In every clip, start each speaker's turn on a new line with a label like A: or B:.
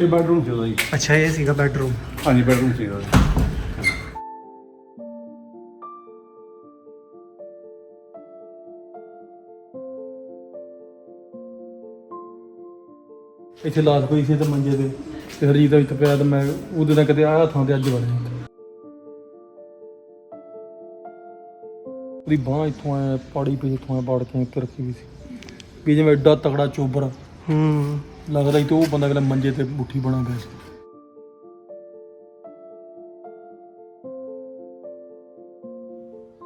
A: ਇਹ ਬੈਡਰੂਮ ਸੀ ਉਹਦਾ ਜੀ।
B: ਅੱਛਾ ਇਹ ਸੀਗਾ ਬੈਡਰੂਮ
A: ਹਾਂਜੀ ਬੈਡਰੂਮ ਸੀ ਉਹਦਾ ਇੱਥੇ ਲਾਤ ਪਈ ਸੀ ਤੇ ਮੰਜੇ ਤੇ। ਤੇ ਹਰਜੀਤ ਦਾ ਇੱਥੇ ਪਿਆ ਤੇ ਮੈਂ ਉਹਦੇ ਨਾਲ ਕਦੇ ਆਇਆ ਥਾਂ ਤੇ ਅੱਜ ਵੜਿਆ। ਉਹਦੀ ਬਾਹ ਇੱਥੋਂ ਐ ਪਾੜੀ ਪਈ ਇੱਥੋਂ ਐ ਪਾੜ ਕੇ ਇੱਕ ਰੱਖੀ ਹੋਈ ਸੀ। ਵੀ ਜਿਵੇਂ ਐਡਾ ਤਕੜਾ ਚੋਬਰ।
B: ਹੂੰ।
A: ਲੱਗਦਾ ਸੀ ਤੇ ਉਹ ਬੰਦਾ ਕਿਤੇ ਮੰਜੇ ਤੇ ਮੁੱਠੀ ਬਣਾ ਗਿਆ ਸੀ।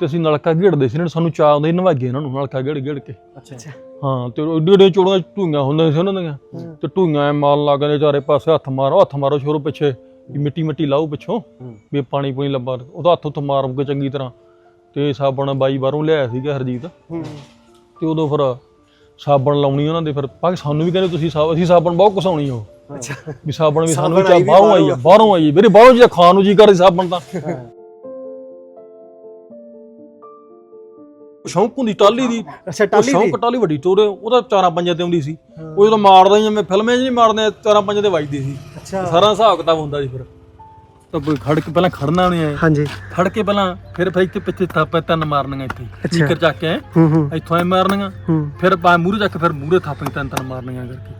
A: ਤੇ ਅਸੀਂ ਨਲਕਾ ਘੇੜਦੇ ਸੀ ਇਹਨਾਂ ਨੂੰ ਸਾਨੂੰ ਚਾਹ ਆਉਂਦੇ ਨਵਾਗੇ ਇਹਨਾਂ ਨੂੰ ਨਲਕਾ ਘੇੜ ਘੇੜ ਕੇ।
B: ਅੱਛਾ।
A: ਹਾਂ ਤੇ ਏਡੇ ਏਡੇ ਚੋੜੀਆਂ ਢੂਈਆਂ ਹੁੰਦੀਆਂ ਸੀ ਉਹਨਾਂ ਦੀਆਂ। ਤੇ ਢੂਈਆਂ ਐ ਮਾਲ ਲੱਗਦੇ ਚਾਰੇ ਪਾਸੇ ਹੱਥ ਮਾਰੋ ਹੱਥ ਮਾਰੋ ਸ਼ੁਰੂ ਪਿੱਛੇ ਵੀ ਮਿੱਟੀ ਮਿੱਟੀ ਲਾਓ ਪਿੱਛੋਂ ਵੀ ਪਾਣੀ ਪੂਣੀ ਲੱਭਾ। ਉਹਦਾ ਹੱਥ ਉੱਥ ਮਾਰ ਕੇ ਚੰਗੀ ਤਰ੍ਹਾਂ। ਤੇ ਸਾਬਣ ਬਾਈ ਬਾਹਰੋਂ ਲਿਆਇਆ ਸੀਗਾ ਹਰਜੀਤ।
B: ਹੂੰ।
A: ਤੇ ਉਦੋਂ ਫਿਰ ਸਾਬਣ ਲਾਉਣੀ ਉਹਨਾਂ ਦੇ ਫਿਰ ਪਾ ਸਾਨੂੰ ਵੀ ਕਹਿੰਦੇ ਤੁਸੀਂ ਸਾਬ ਅਸੀਂ ਸਾਬਣ ਬਹੁਤ ਘਸਾਉਣੀ ਉਹ।
B: ਅੱਛਾ।
A: ਵੀ ਸਾਬਣ ਵੀ ਸਾਨੂੰ ਚਾ ਬਾਹਰੋਂ ਆਈ ਆ ਬਾਹਰੋਂ ਆਈ ਮੇਰੇ ਬਾਹਰੋਂ ਜੇ ਖਾਣ ਨੂੰ ਜੀ ਕਰਦੀ ਸਾਬਣ ਤਾਂ। ਸ਼ੌਂਕ ਹੁੰਦੀ ਟਾਲੀ ਦੀ।
B: ਅੱਛਾ ਟਾਲੀ ਦੀ
A: ਸ਼ੌਂਕ ਟਾਲੀ ਵੱਡੀ ਤੋਰੇ ਉਹਦਾ ਚਾਰਾਂ ਪੰਜਾਂ ਤੇ ਆਉਂਦੀ ਸੀ। ਉਹ ਜਦੋਂ ਮਾਰਦਾ ਜਿਵੇਂ ਫਿਲਮਾਂ 'ਚ ਨਹੀਂ ਮਾਰਦੇ ਚਾਰਾਂ ਪੰਜਾਂ ਤੇ ਵੱਜਦੀ ਸੀ।
B: ਅੱਛਾ।
A: ਸਾਰਾ ਹਿਸਾਬ ਕਿਤਾਬ ਹੁੰਦਾ ਸੀ ਫਿਰ। ਤਾਂ ਕੋਈ ਖੜ ਕੇ ਪਹਿਲਾਂ ਖੜਨਾ ਉਹਨੇ ਐ
B: ਹਾਂਜੀ।
A: ਖੜ ਕੇ ਪਹਿਲਾਂ ਫਿਰ ਫਿਰ ਇੱਥੇ ਪਿੱਛੇ ਥਾਪੇ ਤਿੰਨ ਮਾਰਨੀਆਂ ਇੱਥੇ। ਸਪੀਕਰ ਚੱਕ ਕੇ।
B: ਹੂੰ ਹੂੰ।
A: ਇੱਥੋਂ ਐ ਮਾਰਨੀਆਂ।
B: ਹੂੰ।
A: ਫਿਰ ਪਾ ਮੂਰੇ ਚੱਕ ਫਿਰ ਮੂਰੇ ਥਾਪੇ ਤਿੰਨ ਤਿੰਨ ਮਾਰਨੀਆਂ ਕਰਕੇ।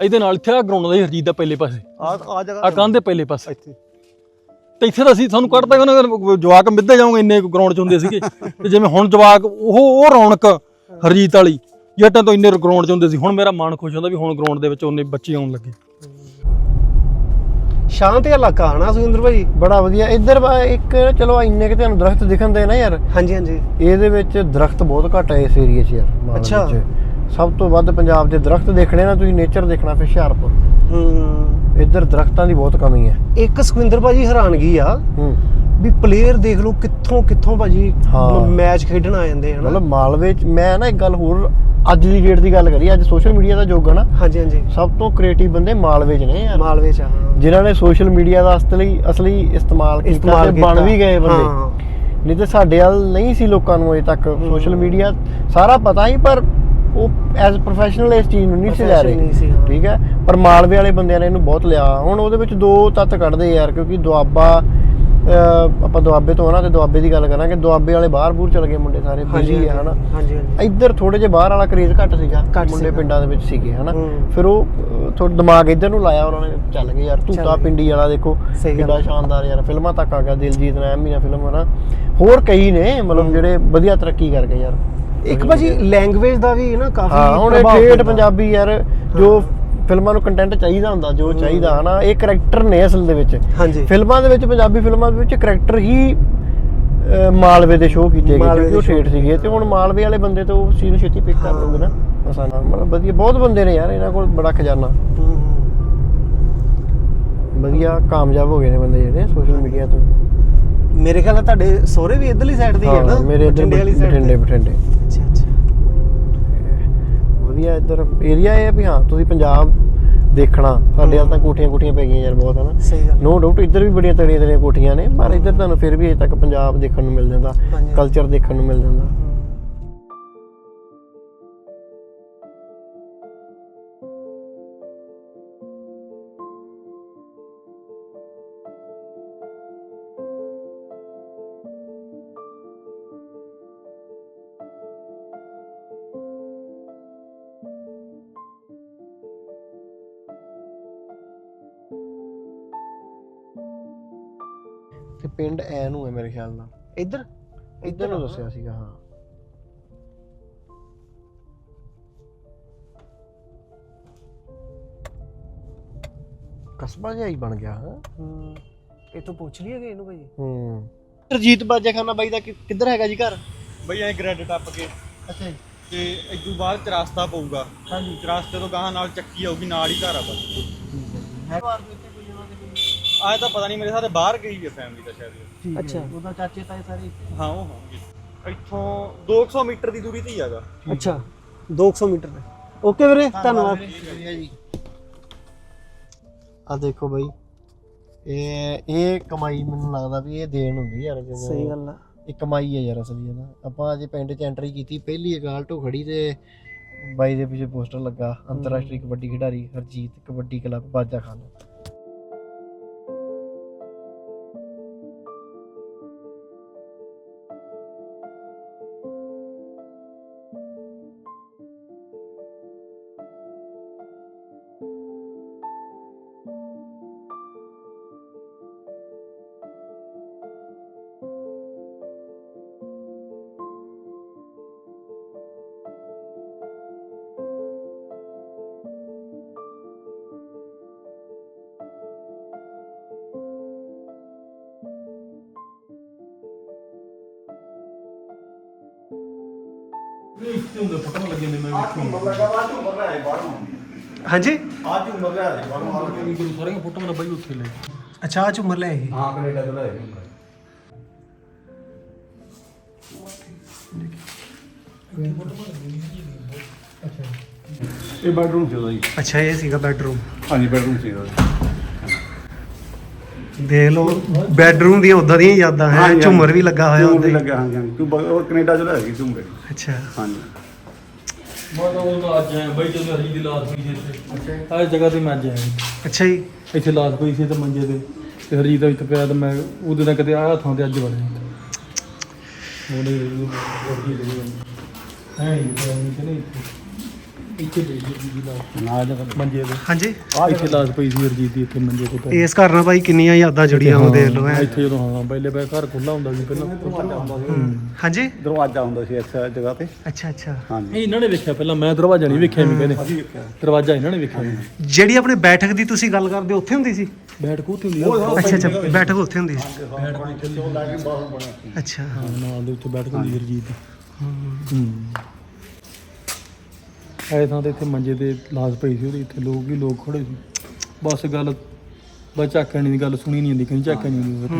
A: ਇਹਦੇ ਨਾਲ ਇੱਥੇ ਆ ਗਰਾਊਂਡ ਦਾ ਸੀ ਹਰਜੀਤ ਦਾ ਪਹਿਲੇ ਪਾਸੇ।
B: ਆ ਆ ਜਗ੍ਹਾ
A: ਆ ਕੰਧ ਦੇ ਪਹਿਲੇ ਪਾਸੇ।
B: ਇੱਥੇ।
A: ਤੇ ਇੱਥੇ ਤਾਂ ਅਸੀਂ ਤੁਹਾਨੂੰ ਕੱਢਦਾ ਉਹਨਾਂ ਜਵਾਕ ਮਿੱਧੇ ਜਾਓਗੇ ਇੰਨੇ ਗਰਾਊਂਡ ਚ ਹੁੰਦੇ ਸੀਗੇ। ਤੇ ਜਿਵੇਂ ਹੁਣ ਜਵਾਕ ਉਹ ਉਹ ਰੌਣਕ ਹਰਜੀਤ ਵਾਲੀ। ਜੱਟਾਂ ਤੋਂ ਇੰਨੇ ਗਰਾਊਂਡ ਚ ਹੁੰਦੇ ਸੀ। ਹੁਣ ਮੇਰਾ ਮਨ ਖੁਸ਼ ਹੁੰਦਾ ਵੀ ਹੁਣ ਗਰਾਊਂਡ ਦੇ ਵਿੱਚ ਉਹਨੇ ਬੱਚੇ ਆਉਣ ਲੱਗੇ।
B: ਸ਼ਾਂਤ ਇਲਾਕਾ ਹਨਾ ਸੁਰਿੰਦਰ ਭਾਈ
C: ਬੜਾ ਵਧੀਆ। ਇੱਧਰ ਵਾ ਇੱਕ ਚਲੋ ਇੰਨੇ ਕਿ ਤੁਹਾਨੂੰ ਦਰਖਤ ਦਿਖਣ ਦੇ ਨਾ ਯਾਰ।
B: ਹਾਂਜੀ ਹਾਂਜੀ।
C: ਇਹਦੇ ਵਿੱਚ ਦਰਖਤ ਬਹੁਤ ਘੱਟ ਹੈ ਇਸ ਏਰੀਆ 'ਚ ਯਾਰ ਮਾਲਵੇ
B: ਅੱਛਾ।
C: 'ਚ। ਸਭ ਤੋਂ ਵੱਧ ਪੰਜਾਬ ਦੇ ਦਰਖਤ ਦੇਖਣੇ ਨਾ ਤੁਸੀਂ ਨੇਚਰ ਦੇਖਣਾ ਫਿਰ ਹੁਸ਼ਿਆਰਪੁਰ।
B: ਹੂੰ।
C: ਇੱਧਰ ਦਰਖਤਾਂ ਦੀ ਬਹੁਤ ਕਮੀ ਹੈ
B: ਇੱਕ ਸੁਰਿੰਦਰ ਭਾਜੀ ਹੈਰਾਨਗੀ ਆ।
C: ਹੂੰ।
B: ਵੀ ਪਲੇਅਰ ਦੇਖ ਲਓ ਕਿੱਥੋਂ ਕਿੱਥੋਂ ਭਾਜੀ। ਮੈਚ ਖੇਡਣ ਆ ਜਾਂਦੇ ਹਨਾ।
C: ਮਤਲਬ ਮਾਲਵੇ 'ਚ ਮੈਂ ਨਾ ਇੱਕ ਗੱਲ ਹੋਰ ਅੱਜ ਦੀ ਡੇਟ ਦੀ ਗੱਲ ਕਰੀ ਅੱਜ ਸੋਸ਼ਲ ਮੀਡੀਆ ਦਾ ਯੁੱਗ ਹੈ ਨਾ।
B: ਹਾਂਜੀ ਹਾਂਜੀ।
C: ਸਭ ਤੋਂ ਕ੍ਰੀਏਟਿਵ ਬੰਦੇ ਮਾਲਵੇ 'ਚ ਨੇ ਯਾਰ।
B: ਮਾਲਵੇ ਚ ਹਾਂ।
C: ਜਿਨ੍ਹਾਂ ਨੇ ਸੋਸ਼ਲ ਮੀਡੀਆ ਦਾ ਅਸਲੀ ਅਸਲੀ ਇਸਤੇਮਾਲ ਕੀਤਾ ਤੇ ਬਣ। ਵੀ ਗਏ ਬੰਦੇ। ਨਹੀਂ ਤੇ ਸਾਡੇ ਵੱਲ ਨਹੀਂ ਸੀ ਲੋਕਾਂ ਨੂੰ ਅਜੇ ਤੱਕ ਸੋਸ਼ਲ ਮੀਡੀਆ ਸਾਰਾ ਪਤਾ ਹੀ ਪਰ ਉਹ ਐਜ਼ ਪ੍ਰੋਫੈਸ਼ਨਲ ਇਸ ਚੀਜ਼ ਨੂੰ ਨਹੀਂ ਸੀ ਲੈ ਰਹੇ। ਠੀਕ ਹੈ? ਪਰ ਮਾਲਵੇ ਵਾਲੇ ਬੰਦਿਆਂ ਨੇ ਇਹਨੂੰ ਬਹੁਤ ਲਿਆ। ਹੁਣ ਉਹਦੇ ਵਿੱਚ ਦੋ ਤੱਤ ਕੱਢਦੇ ਯਾਰ ਕਿਉਂਕਿ ਦੁਆਬਾ ਆਪਾਂ ਦੁਆਬੇ ਤੋਂ ਆ ਨਾ ਤੇ ਦੁਆਬੇ ਦੀ ਗੱਲ ਕਰਾਂਗੇ ਦੁਆਬੇ ਵਾਲੇ ਬਾਹਰ ਬੂਰ ਚਲੇ ਗਏ ਮੁੰਡੇ ਸਾਰੇ ਬਿਜ਼ੀ ਆ ਹਨਾ
B: ਹਾਂਜੀ
C: ਇੱਧਰ ਥੋੜੇ ਜਿਹਾ ਬਾਹਰ ਵਾਲਾ ਕਰੇਜ਼ ਘੱਟ ਸੀਗਾ ਮੁੰਡੇ। ਪਿੰਡਾਂ ਦੇ ਵਿੱਚ ਸੀਗੇ ਹਨਾ। ਫਿਰ ਉਹ ਥੋੜਾ ਦਿਮਾਗ ਇੱਧਰ ਨੂੰ ਲਾਇਆ ਉਹਨਾਂ ਨੇ ਚੱਲ ਗਏ ਯਾਰ ਧੂਤਾ। ਪਿੰਡੀ ਵਾਲਾ ਦੇਖੋ ਕਿੰਨਾ। ਸ਼ਾਨਦਾਰ ਯਾਰ ਫਿਲਮਾਂ ਤੱਕ ਆ ਗਿਆ ਦਿਲਜੀਤ ਨੇ ਐਮੀ ਨਾਲ ਫਿਲਮ ਹਨਾ ਹੋਰ ਕਈ ਨੇ ਮਤਲਬ ਜਿਹੜੇ ਵਧੀਆ ਤਰੱਕੀ ਕਰ ਗਏ ਯਾਰ
B: ਇੱਕ ਭਾਜੀ ਲੈਂਗੁਏਜ ਦਾ ਵੀ ਨਾ ਕਾਫੀ
C: ਹਾਂ ਹੁਣ ਠੇਠ। ਪੰਜਾਬੀ ਯਾਰ ਜੋ ਫਿਲਮਾਂ ਨੂੰ ਕੰਟੈਂਟ ਚਾਹੀਦਾ ਹੁੰਦਾ ਜੋ ਚਾਹੀਦਾ ਹਨਾ? ਇਹ ਕਰੈਕਟਰ ਨੇ ਅਸਲ ਦੇ ਵਿੱਚ।
B: ਹਾਂਜੀ।
C: ਫਿਲਮਾਂ ਦੇ ਵਿੱਚ ਪੰਜਾਬੀ ਫਿਲਮਾਂ ਦੇ ਵਿੱਚ ਕਰੈਕਟਰ ਹੀ ਮਾਲਵੇ ਦੇ ਸ਼ੋਅ ਕੀਤੇ ਗਏ ਕਿਉਂਕਿ ਉਹ ਠੇਠ ਸੀਗੇ। ਤੇ ਹੁਣ ਮਾਲਵੇ ਵਾਲੇ ਬੰਦੇ ਤੋਂ ਉਹ ਚੀਜ਼ ਨੂੰ ਛੇਤੀ ਪਿਕ ਕਰ ਲਓਗੇ ਨਾ। ਮਸਾਂ ਨਾਲ। ਮਤਲਬ ਵਧੀਆ ਬਹੁਤ ਬੰਦੇ ਨੇ ਯਾਰ ਇਹਨਾਂ ਕੋਲ ਬੜਾ ਖਜ਼ਾਨਾ। ਵਧੀਆ ਕਾਮਯਾਬ ਹੋ ਗਏ ਨੇ ਬੰਦੇ ਜਿਹੜੇ ਸੋਸ਼ਲ ਮੀਡੀਆ ਤੋਂ।
B: ਮੇਰੇ ਖਿਆਲ ਨਾਲ ਤੁਹਾਡੇ ਸਹੁਰੇ ਵੀ ਇਧਰਲੀ ਸਾਈਡ ਦੇ ਹੀ ਹੈ ਨਾ?
C: ਮੇਰੇ ਇੱਧਰ
B: ਬਠਿੰਡੇ
C: ਬਠਿੰਡੇ।
B: ਅੱਛਾ।
C: ਵਧੀਆ ਇੱਧਰ ਏਰੀਆ ਇਹ ਆ ਵੀ ਹਾਂ ਤੁਸੀਂ ਪੰਜਾਬ ਦੇਖਣਾ। ਸਾਡੇ ਹਾਲ ਤਾਂ ਕੋਠੀਆਂ ਕੋਠੀਆਂ ਪੈ ਗਈਆਂ ਯਾਰ ਬਹੁਤ ਹਨਾ।
B: ਸਹੀ ਗੱਲ।
C: ਨੋ ਡਾਊਟ ਇੱਧਰ ਵੀ ਬੜੀਆਂ ਤੜੀਆਂ ਤੜੀਆਂ ਕੋਠੀਆਂ ਨੇ ਪਰ ਇੱਧਰ ਤੁਹਾਨੂੰ ਫਿਰ ਵੀ ਅਜੇ ਤੱਕ ਪੰਜਾਬ ਦੇਖਣ ਨੂੰ ਮਿਲ ਜਾਂਦਾ। ਕਲਚਰ ਦੇਖਣ ਨੂੰ ਮਿਲ ਜਾਂਦਾ। ਪਿੰਡ ਐ ਨੂੰ ਹੈ ਮੇਰੇ ਖਿਆਲ ਨਾਲ।
B: ਇੱਧਰ?
C: ਇੱਧਰ ਨੂੰ ਦੱਸਿਆ ਸੀਗਾ ਹਾਂ। ਕਸਬਾ ਜਿਹਾ ਹੀ ਬਣ ਗਿਆ ਹਾਂ।
B: ਹੂੰ। ਇਹ ਤੋਂ ਪੁੱਛ ਲਈਏ ਇਹਨੂੰ ਭਾਜੀ
C: ਹੂੰ। ਰਜੀਤ ਬਾਜਾਖਾਨਾ ਬਾਈ ਦਾ ਕਿ- ਕਿੱਧਰ ਹੈਗਾ ਜੀ ਘਰ?
A: ਬਈ ਐ ਗ੍ਰੈਡ ਟੱਪ ਕੇ।
C: ਅੱਛਾ ਜੀ।
A: ਤੇ ਇਦੋਂ ਬਾਅਦ ਚਰਾਸਤਾ ਪਊਗਾ। ਹਾਂਜੀ। ਚਰਾਸਤੇ ਤੋਂ ਗਾਹਾਂ ਨਾਲ ਚੱਕੀ ਆਊਗੀ ਨਾਲ ਹੀ ਘਰ ਆ ਬਸ। ਆਏ ਤਾਂ ਪਤਾ ਨਹੀਂ ਮੇਰੇ ਸਾਰੇ ਬਾਹਰ ਗਈ ਹੈ ਫੈਮਿਲੀ ਦਾ ਸ਼ਾਇਦ।
B: ਅੱਛਾ।
C: ਉਹਦਾ ਚਾਚੇ ਤਾਏ ਸਾਰੇ
A: ਹਾਂ। ਉਹ ਹੋਣਗੇ। ਇੱਥੋਂ 200 ਮੀਟਰ ਦੀ ਦੂਰੀ ਤੇ ਹੀ ਹੈਗਾ।
B: ਅੱਛਾ 200 ਮੀਟਰ ਤੇ। ਓਕੇ ਵੀਰੇ ਧੰਨਵਾਦ।
C: ਜੀ ਆ ਦੇਖੋ ਬਾਈ ਇਹ ਇਹ ਕਮਾਈ ਮੈਨੂੰ ਲੱਗਦਾ ਵੀ ਇਹ ਦੇਣ ਹੁੰਦੀ ਯਾਰ ਜਦੋਂ
B: ਸਹੀ ਗੱਲ ਆ।
C: ਇਹ ਕਮਾਈ ਹੈ ਯਾਰ ਅਸਲੀ ਹੈ ਨਾ। ਆਪਾਂ ਅਜੇ ਪਿੰਡ 'ਚ ਐਂਟਰੀ ਕੀਤੀ ਪਹਿਲੀ ਅਗਾਲ ਢੋ ਖੜੀ ਤੇ ਬਾਈ ਦੇ ਪਿੱਛੇ ਪੋਸਟਰ ਲੱਗਾ ਅੰਤਰਰਾਸ਼ਟਰੀ ਕਬੱਡੀ ਖਿਡਾਰੀ ਹਰਜੀਤ ਕਬੱਡੀ ਕਲੱਬ ਬਾਜਾ ਖਾਨ।
A: ਇੱਥੇ ਹੁੰਦੇ? ਫੋਟੋ ਲੱਗੇ ਨੇ ਮੈਂ
B: ਹਾਂਜੀ?
D: ਅੱਜ ਉਮਰ ਲੈ ਦੇ ਬਾਹਰ
A: ਗੁਰੂ ਸਾਰੀਆਂ ਫੋਟੋਆਂ ਦਾ ਬਾਈ ਉੱਥੇ ਲੈ
B: ਅੱਛਾ ਆ ਝੂਮਰ ਲੈ ਇਹ
D: ਹਾਂ ਕੈਨੇਡਾ ਤੋਂ ਲੈ ਇਹ ਬੈਡਰੂਮ ਸੀ ਉਹਦਾ ਜੀ।
B: ਅੱਛਾ ਇਹ ਸੀਗਾ ਬੈਡਰੂਮ।
D: ਹਾਂਜੀ ਬੈਡਰੂਮ ਸੀ ਉਹਦਾ
B: ਦੇਖ ਲਓ ਬੈਡਰੂਮ ਦੀਆਂ ਉਦਾਂ ਦੀਆਂ ਯਾਦਾਂ ਹੈ
D: ਹਾਂਜੀ,
B: ਝੂਮਰ। ਵੀ ਲੱਗਾ ਹੋਇਆ
D: ਝੂਮਰ
B: ਉਹਦੇ
D: ਵੀ ਲੱਗਾ ਹਾਂਜੀ ਹਾਂਜੀ ਤੂੰ ਬ- ਉਹ ਕੈਨੇਡਾ ਚ ਲੈ ਗਈ ਤੂੰ ਮੇਰੀ
B: ਅੱਛਾ
D: ਹਾਂਜੀ
A: ਮੈਂ ਤਾਂ ਉਹ ਅੱਜ ਆਇਆ ਬਾਈ ਜਦੋਂ ਹਰੀ ਦੀ ਲਾਸ਼ ਪਈ ਸੀ ਇੱਥੇ ਆਹ ਜਗ੍ਹਾ ਤੇ ਮੈਂ ਅੱਜ ਆਇਆ
B: ਅੱਛਾ ਜੀ
A: ਇੱਥੇ ਲਾਸ਼ ਪਈ ਸੀ ਤੇ ਮੰਜੇ ਤੇ ਤੇ ਹਰੀ ਦਾ ਇੱਥੇ ਪਿਆ ਤੇ ਮੈਂ ਉਹਦੇ ਨਾਲ ਕਦੇ ਆਇਆ ਥਾਂ ਤੇ ਅੱਜ ਵੜਿਆ ਉਹਨੇ ਹੈ ਨਹੀਂ ਤੇ ਨਹੀਂ ਇੱਥੇ ਇੱਥੇ ਦੇ ਜੀ ਦੀ ਲਾਸ਼
D: ਨਾ ਜਗਾ
A: ਮੰਜੇ ਤੇ।
B: ਹਾਂਜੀ।
A: ਆ ਇੱਥੇ ਲਾਸ਼ ਪਈ ਸੀ ਹਰਜੀਤ ਦੀ ਇੱਥੇ ਮੰਜੇ ਤੇ ਪਈ।
B: ਇਸ ਘਰ ਨਾਲ ਭਾਈ ਕਿੰਨੀਆਂ ਯਾਦਾਂ ਜੁੜੀਆਂ ਉਹ ਦੇਖ ਲਓ
A: ਹਾਂ, ਇੱਥੇ ਜਦੋਂ ਹਾਂ ਪਹਿਲੇ ਬੈ ਘਰ ਖੁੱਲਾ ਹੁੰਦਾ ਸੀ ਪਹਿਲਾਂ
B: ਹਾਂਜੀ।
D: ਦਰਵਾਜ਼ਾ ਹੁੰਦਾ ਸੀ ਇਸ ਜਗ੍ਹਾ ਤੇ।
B: ਅੱਛਾ ਅੱਛਾ।
D: ਹਾਂਜੀ।
A: ਇਹ ਇਹਨਾਂ ਨੇ ਵੇਖਿਆ ਪਹਿਲਾਂ ਮੈਂ ਦਰਵਾਜ਼ਾ ਨਹੀਂ ਵੇਖਿਆ ਵੀ ਕਹਿੰਦੇ। ਦਰਵਾਜ਼ਾ ਇਹਨਾਂ ਨੇ ਵੇਖਿਆ
B: ਜਿਹੜੀ ਆਪਣੇ ਬੈਠਕ ਦੀ ਤੁਸੀਂ ਗੱਲ ਕਰਦੇ ਹੋ, ਉੱਥੇ ਹੁੰਦੀ ਸੀ?
A: ਬੈਠ ਕੂਤ ਹੁੰਦੀ ਆ।
B: ਅੱਛਾ ਅੱਛਾ ਬੈਠਕ ਉੱਥੇ ਹੁੰਦੀ ਸੀ। ਅੱਛਾ।
A: ਹਾਂ ਨਾਲ ਦੇ ਉੱਤੇ ਬੈਠ ਹੁੰਦੀ ਹਰਜੀਤ ਦੀ। ਹੂੰ। ਐ ਥਾਂ ਤੇ ਇੱਥੇ ਮੰਜੇ ਤੇ ਲਾਸ਼ ਪਈ ਸੀ ਉਹਦੇ ਇੱਥੇ ਲੋਕ ਹੀ ਲੋਕ ਖੜੇ ਸੀ। ਬਸ ਗੱਲ ਬਸ ਝਾਕਣੀ ਦੀ ਗੱਲ ਸੁਣੀ ਨਹੀਂ ਜਾਂਦੀ ਕਹੀਂ ਝਾਕਣੀ ਨਹੀਂ ਹੁੰਦੀ।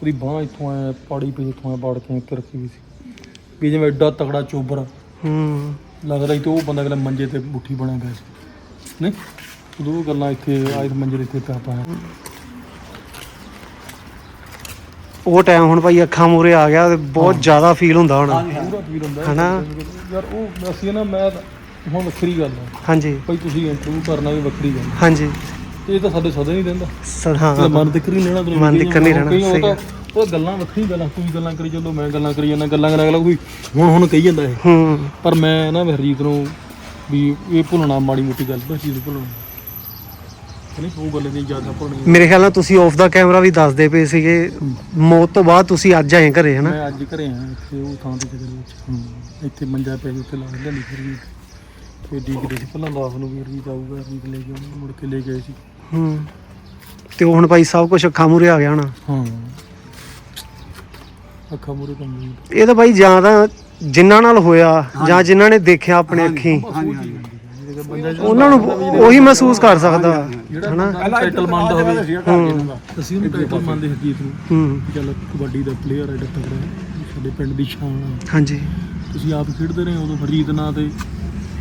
A: ਉਹਦੀ ਬਾਹ ਇੱਥੋਂ ਐ ਪਾੜੀ ਪਈ ਇੱਥੋਂ ਐ ਪਾੜ ਕੇ ਇੱਕ ਰੱਖੀ ਹੋਈ ਸੀ। ਵੀ ਜਿਵੇਂ ਐਡਾ ਤਕੜਾ ਚੋਬਰ
B: ਹੂੰ।
A: ਲੱਗਦਾ ਸੀ ਤੇ ਉਹ ਬੰਦਾ ਅਗਲਾ ਮੰਜੇ ਤੇ ਮੁੱਠੀ ਬਣਿਆ ਪਿਆ ਸੀ। ਨਹੀਂ ਉਦੋਂ ਉਹ ਗੱਲਾਂ ਇੱਥੇ ਆਏ ਮੰਜੇ ਦੇ ਇੱਥੇ ਪਿਆ ਪਾਇਆ।
B: ਉਹ ਟਾਈਮ ਹੁਣ ਭਾਈ ਅੱਖਾਂ ਮੂਰੇ ਆ ਗਿਆ ਤੇ ਬਹੁਤ ਜ਼ਿਆਦਾ ਫੀਲ ਹੁੰਦਾ ਹੋਣਾ।
A: ਪੂਰਾ ਫੀਲ ਹੁੰਦਾ।
B: ਹਨਾ?
A: ਯਾਰ ਉਹ ਅਸੀਂ ਨਾ ਮੈਂ ਤਾਂ- ਹੁਣ ਵੱਖਰੀ ਗੱਲ ਹੈ
B: ਹਾਂਜੀ।
A: ਭਾਈ ਤੁਸੀਂ ਇੰਟਰਵਿਊ ਕਰਨਾ ਵੀ ਵੱਖਰੀ ਗੱਲ ਹੈ।
B: ਹਾਂਜੀ।
A: ਇਹ ਤਾਂ ਸਾਡੇ ਸਦਾ ਨਹੀਂ ਦਿੰਦਾ
B: ਸਰ ਹਾਂ
A: ਤੇ ਮਨ ਤੇ ਕਰੀ ਲੈਣਾ
B: ਮਨ
A: ਕਈ
B: ਤਿੱਕਰ ਨਹੀਂ ਰਹਿਣਾ,
A: ਕਈ
B: ਸਹੀ
A: ਤਾਂ ਉਹ ਗੱਲਾਂ ਵੱਖਰੀ ਗੱਲਾਂ ਤੁਸੀਂ ਗੱਲਾਂ ਕਰੀ ਚੱਲੋ ਮੈਂ ਗੱਲਾਂ ਕਰੀ ਜਾਂਦਾ ਗੱਲਾਂ ਕਰਾਂ ਅਗਲਾ ਕੋਈ ਹੁਣ ਹੁਣ ਕਹੀ ਜਾਂਦਾ ਇਹ।
B: ਹੂੰ।
A: ਪਰ ਮੈਂ ਨਾ ਹਰਜੀਤ ਨੂੰ ਵੀ ਇਹ ਭੁੱਲਣਾ ਮਾੜੀ ਮੋਟੀ ਗੱਲ ਬਸ ਚੀਜ਼ ਭੁੱਲਣਾ। ਨਹੀਂ ਉਹ ਗੱਲ ਦੀ ਜ਼ਿਆਦਾ ਭੁੱਲਣੀ
B: ਮੇਰੇ ਖਿਆਲ ਨਾਲ ਤੁਸੀਂ ਆਫ ਦਾ ਕੈਮਰਾ ਵੀ ਦੱਸਦੇ ਪਏ ਸੀਗੇ। ਮੌਤ ਤੋਂ ਬਾਅਦ ਤੁਸੀਂ ਅੱਜ ਆਏ ਘਰੇ ਹਨਾ?
A: ਮੈਂ ਅੱਜ ਘਰੇ ਆ ਇੱਥੇ ਉਹ ਥਾਂ ਤੇ ਕਿਤੇ ਵਿੱਚ ਹੂੰ। ਇੱਥੇ ਮੰਜਾ ਪਿਆ ਉੱਥੇ ਲਾ ਲੈਂਦੀ ਫਿਰ ਵੀ ਤੇ ਡੀਕਦੇ ਸੀ ਪਹਿਲਾਂ ਦਾਸ ਨੂੰ ਵੀ ਹਰਜੀਤ ਆਊਗਾ ਹਰਜੀਤ ਲੈ ਕੇ ਉਹਨੂੰ ਮੁੜ ਕੇ ਲੈ ਗਏ ਸੀ।
B: ਹੂੰ। ਤੇ ਉਹ ਹੁਣ ਭਾਈ ਸਭ ਕੁਝ ਅੱਖਾਂ ਮੂਰੇ ਆ ਗਿਆ ਹੋਣਾ।
A: ਹਾਂ। ਅੱਖਾਂ ਮੂਰੇ ਕੰਮ ਨਹੀਂ।
B: ਇਹ ਤਾਂ ਭਾਈ ਜਾਂ ਤਾਂ ਜਿਨ੍ਹਾਂ ਨਾਲ ਹੋਇਆ ਜਾਂ ਜਿਨ੍ਹਾਂ ਨੇ ਦੇਖਿਆ ਆਪਣੇ ਅੱਖੀਂ।
D: ਹਾਂਜੀ ਹਾਂਜੀ
B: ਉਹਨਾਂ ਨੂੰ ਉਹੀ ਮਹਿਸੂਸ ਕਰ ਸਕਦਾ ਹਨਾ?
A: ਟਾਈਟਲ ਮੰਨਦਾ ਹੋਵੇ। ਅਸੀਂ ਉਹਨੂੰ ਟਾਈਟਲ ਮੰਨਦੇ ਹਰਜੀਤ ਨੂੰ।
B: ਹੂੰ।
A: ਚੱਲ ਕਬੱਡੀ ਦਾ ਪਲੇਅਰ ਹੈ ਡਾਕਟਰ ਸਾਡੇ ਪਿੰਡ ਦੀ ਸ਼ਾਨ
B: ਹਾਂਜੀ।
A: ਤੁਸੀਂ ਆਪ ਖੇਡਦੇ ਰਹੇ ਉਦੋਂ ਹਰੀਦ ਨਾਂ ਤੇ।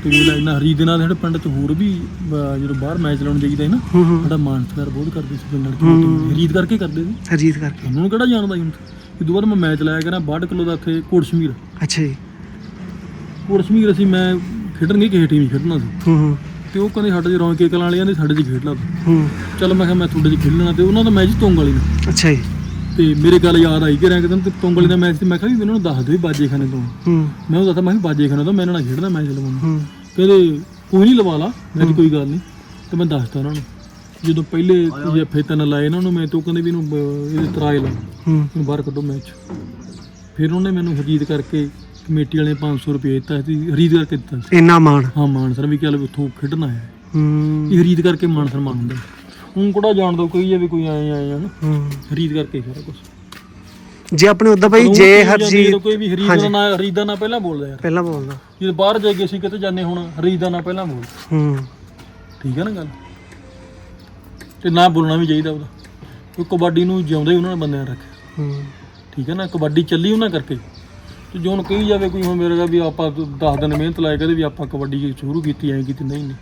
A: ਤੇ ਵੀ ਲੈਣਾ ਹਰੀਦ ਨਾਂ ਦੇ ਸਾਡੇ ਪਿੰਡ 'ਚ ਹੋਰ ਵੀ ਅਹ, ਜਦੋਂ ਬਾਹਰ ਮੈਚ ਲਾਉਣ ਜਾਈਦਾ ਨਾ
B: ਹੂੰ ਹੂੰ।
A: ਸਾਡਾ ਮਾਨ ਸਤਿਕਾਰ ਬਹੁਤ ਕਰਦੇ ਸੀ ਪਿੰਡ ਦੇ ਹਰੀਦ ਕਰਕੇ ਕਰਦੇ ਸੀ।
B: ਹਰਜੀਤ ਕਰਕੇ।
A: ਉਹਨਾਂ ਨੂੰ ਕਿਹੜਾ ਜਾਣਦਾ ਸੀ ਕਿ ਦੁਬਾਰਾ ਮੈਂ ਮੈਚ ਲਾਇਆ ਕਰਾਂ 62 ਕਿਲੋ ਦਾ ਇੱਥੇ ਕੋਟਸ਼ਮੀਰ
B: ਅੱਛਾ ਜੀ।
A: ਕੋਟਸ਼ਮੀਰ ਅਸੀਂ ਮੈਂ ਖੇਡਣ ਗਈ ਕਿਸੇ ਟੀਮ ਖੇਡਣਾ ਸੀ।
B: ਹੂੰ ਹੂੰ।
A: ਤੇ ਉਹ ਕਹਿੰਦੇ ਸਾਡੇ ਚ ਰੌਣ ਕੇ ਕਲਾਂ ਵਾਲਿਆਂ ਦੇ ਸਾਡੇ 'ਚ ਖੇਡ ਲਾ ਤੂੰ।
B: ਹੂੰ।
A: ਚੱਲ ਮੈਂ ਕਿਹਾ ਮੈਂ ਤੁਹਾਡੇ 'ਚ ਖੇਡਣਾ ਤੇ ਉਹਨਾਂ ਦਾ ਮੈਚ ਤੋਂਗ ਵਾਲੀ ਨਾਲ
B: ਅੱਛਾ ਜੀ।
A: ਤੇ ਮੇਰੇ ਗੱਲ ਯਾਦ ਆਈ ਕਿ ਰੈਂਕ ਤੇ ਤੋਂਗ ਵਾਲੀ ਦਾ ਮੈਚ ਤੇ ਮੈਂ ਕਿਹਾ ਵੀ ਮੈਨੂੰ ਦੱਸ ਦਿਓ ਵੀ ਬਾਜੇ ਖਾਨੇ ਤੋਂ।
B: ਹੂੰ।
A: ਮੈਂ ਉਹ ਦੱਸਦਾ ਮੈਂ ਕਿਹਾ ਬਾਜੇ ਖਾਨੇ ਤੋਂ ਮੈਂ ਇਹਨਾਂ ਨਾਲ ਖੇਡਣਾ ਮੈਚ ਲਵਾਉਣਾ
B: ਹੂੰ।
A: ਕਹਿੰਦੇ ਕੋਈ ਨਹੀਂ ਲਵਾ ਲਾ ਮੈਂ ਕਿਹਾ ਕੋਈ ਗੱਲ ਨਹੀਂ ਤੇ ਮੈਂ ਦੱਸਤਾ ਉਹਨਾਂ ਨੂੰ। ਜਦੋਂ ਪਹਿਲੇ ਜੇ ਫੇਤਨ ਲਾਏ ਇਹਨਾਂ ਨੂੰ ਮੈਂ ਤੋਂ ਕਹਿੰਦੇ ਵੀ ਇਹਨੂੰ ਬ- ਇਹਦੇ ਤਰਾਏ ਲਾ
B: ਹੂੰ।
A: ਇਹਨੂੰ ਬਾਹਰ ਕੱਢੋ ਮੈਚ। ਫਿਰ ਉਹਨੇ ਮੈਨੂੰ ਹਰੀਦ ਕਰਕੇ ਕਮੇਟੀ ਵਾਲੇ 500 ਰੁਪਏ ਦਿੱਤਾ ਸੀ ਹਰੀਦ ਕਰਕੇ ਦਿੱਤਾ ਸੀ।
B: ਇੰਨਾ ਮਾਣ।
A: ਹਾਂ ਮਾਨ ਸਰ ਵੀ ਚੱਲ ਵੀ ਉੱਥੋਂ ਖੇਡਣਾ ਹੈ
B: ਹੂੰ।
A: ਇਹ ਹਰੀਦ ਕਰਕੇ ਮਾਨ ਸਨਮਾਨ ਹੁੰਦਾ। ਹੁਣ ਕੋੜਾ ਜਾਣਦਾ ਕੋਈ ਹੈ ਵੀ ਕੋਈ ਆਏ ਆਏ ਹਨ
B: ਹੂੰ।
A: ਹਰੀਦ ਕਰਕੇ ਸਾਰਾ ਕੁਝ
B: ਜੇ ਆਪਣੇ ਉਦਾਂ ਭਾਈ ਜੇ ਹਰਜੀਤ
A: ਕੋਈ ਵੀ ਹਰੀਦ ਦਾ ਨਾਂ ਹਰੀਦ ਦਾ ਨਾਂ ਪਹਿਲਾਂ ਬੋਲਦਾ ਯਾਰ।
B: ਪਹਿਲਾਂ ਬੋਲਦਾ।
A: ਜਦੋਂ ਬਾਹਰ ਜਾ ਕੇ ਅਸੀਂ ਕਿਤੇ ਜਾਂਦੇ ਹੁਣ ਹਰੀਦ ਦਾ ਨਾਂ ਪਹਿਲਾਂ ਬੋਲ।
B: ਹੂੰ।
A: ਠੀਕ ਹੈ ਨਾ ਗੱਲ? ਤੇ ਨਾ ਬੋਲਣਾ ਵੀ ਚਾਹੀਦਾ ਉਹਦਾ। ਕਿਉਂ ਕਬੱਡੀ ਨੂੰ ਜਿਉਂਦਾ ਹੀ ਉਹਨਾਂ ਨੇ ਬੰਦਿਆਂ ਨੇ ਰੱਖਿਆ।
B: ਹੂੰ।
A: ਠੀਕ ਹੈ ਨਾ ਕਬੱਡੀ ਚੱਲੀ ਉਹਨਾਂ ਕਰਕੇ। ਤੇ ਜੋ ਹੁਣ ਕਹੀ ਜਾਵੇ ਕੋਈ ਹੁਣ ਮੇਰੇ ਦਾ ਵੀ ਆਪਾਂ 10 ਦਿਨ ਮਿਹਨਤ ਲਾਏ ਕਦੇ ਵੀ ਆਪਾਂ ਕਬੱਡੀ ਸ਼ੁਰੂ ਕੀਤੀ ਐਂ ਕੀਤੀ ਨਹੀਂ ਨਹੀਂ।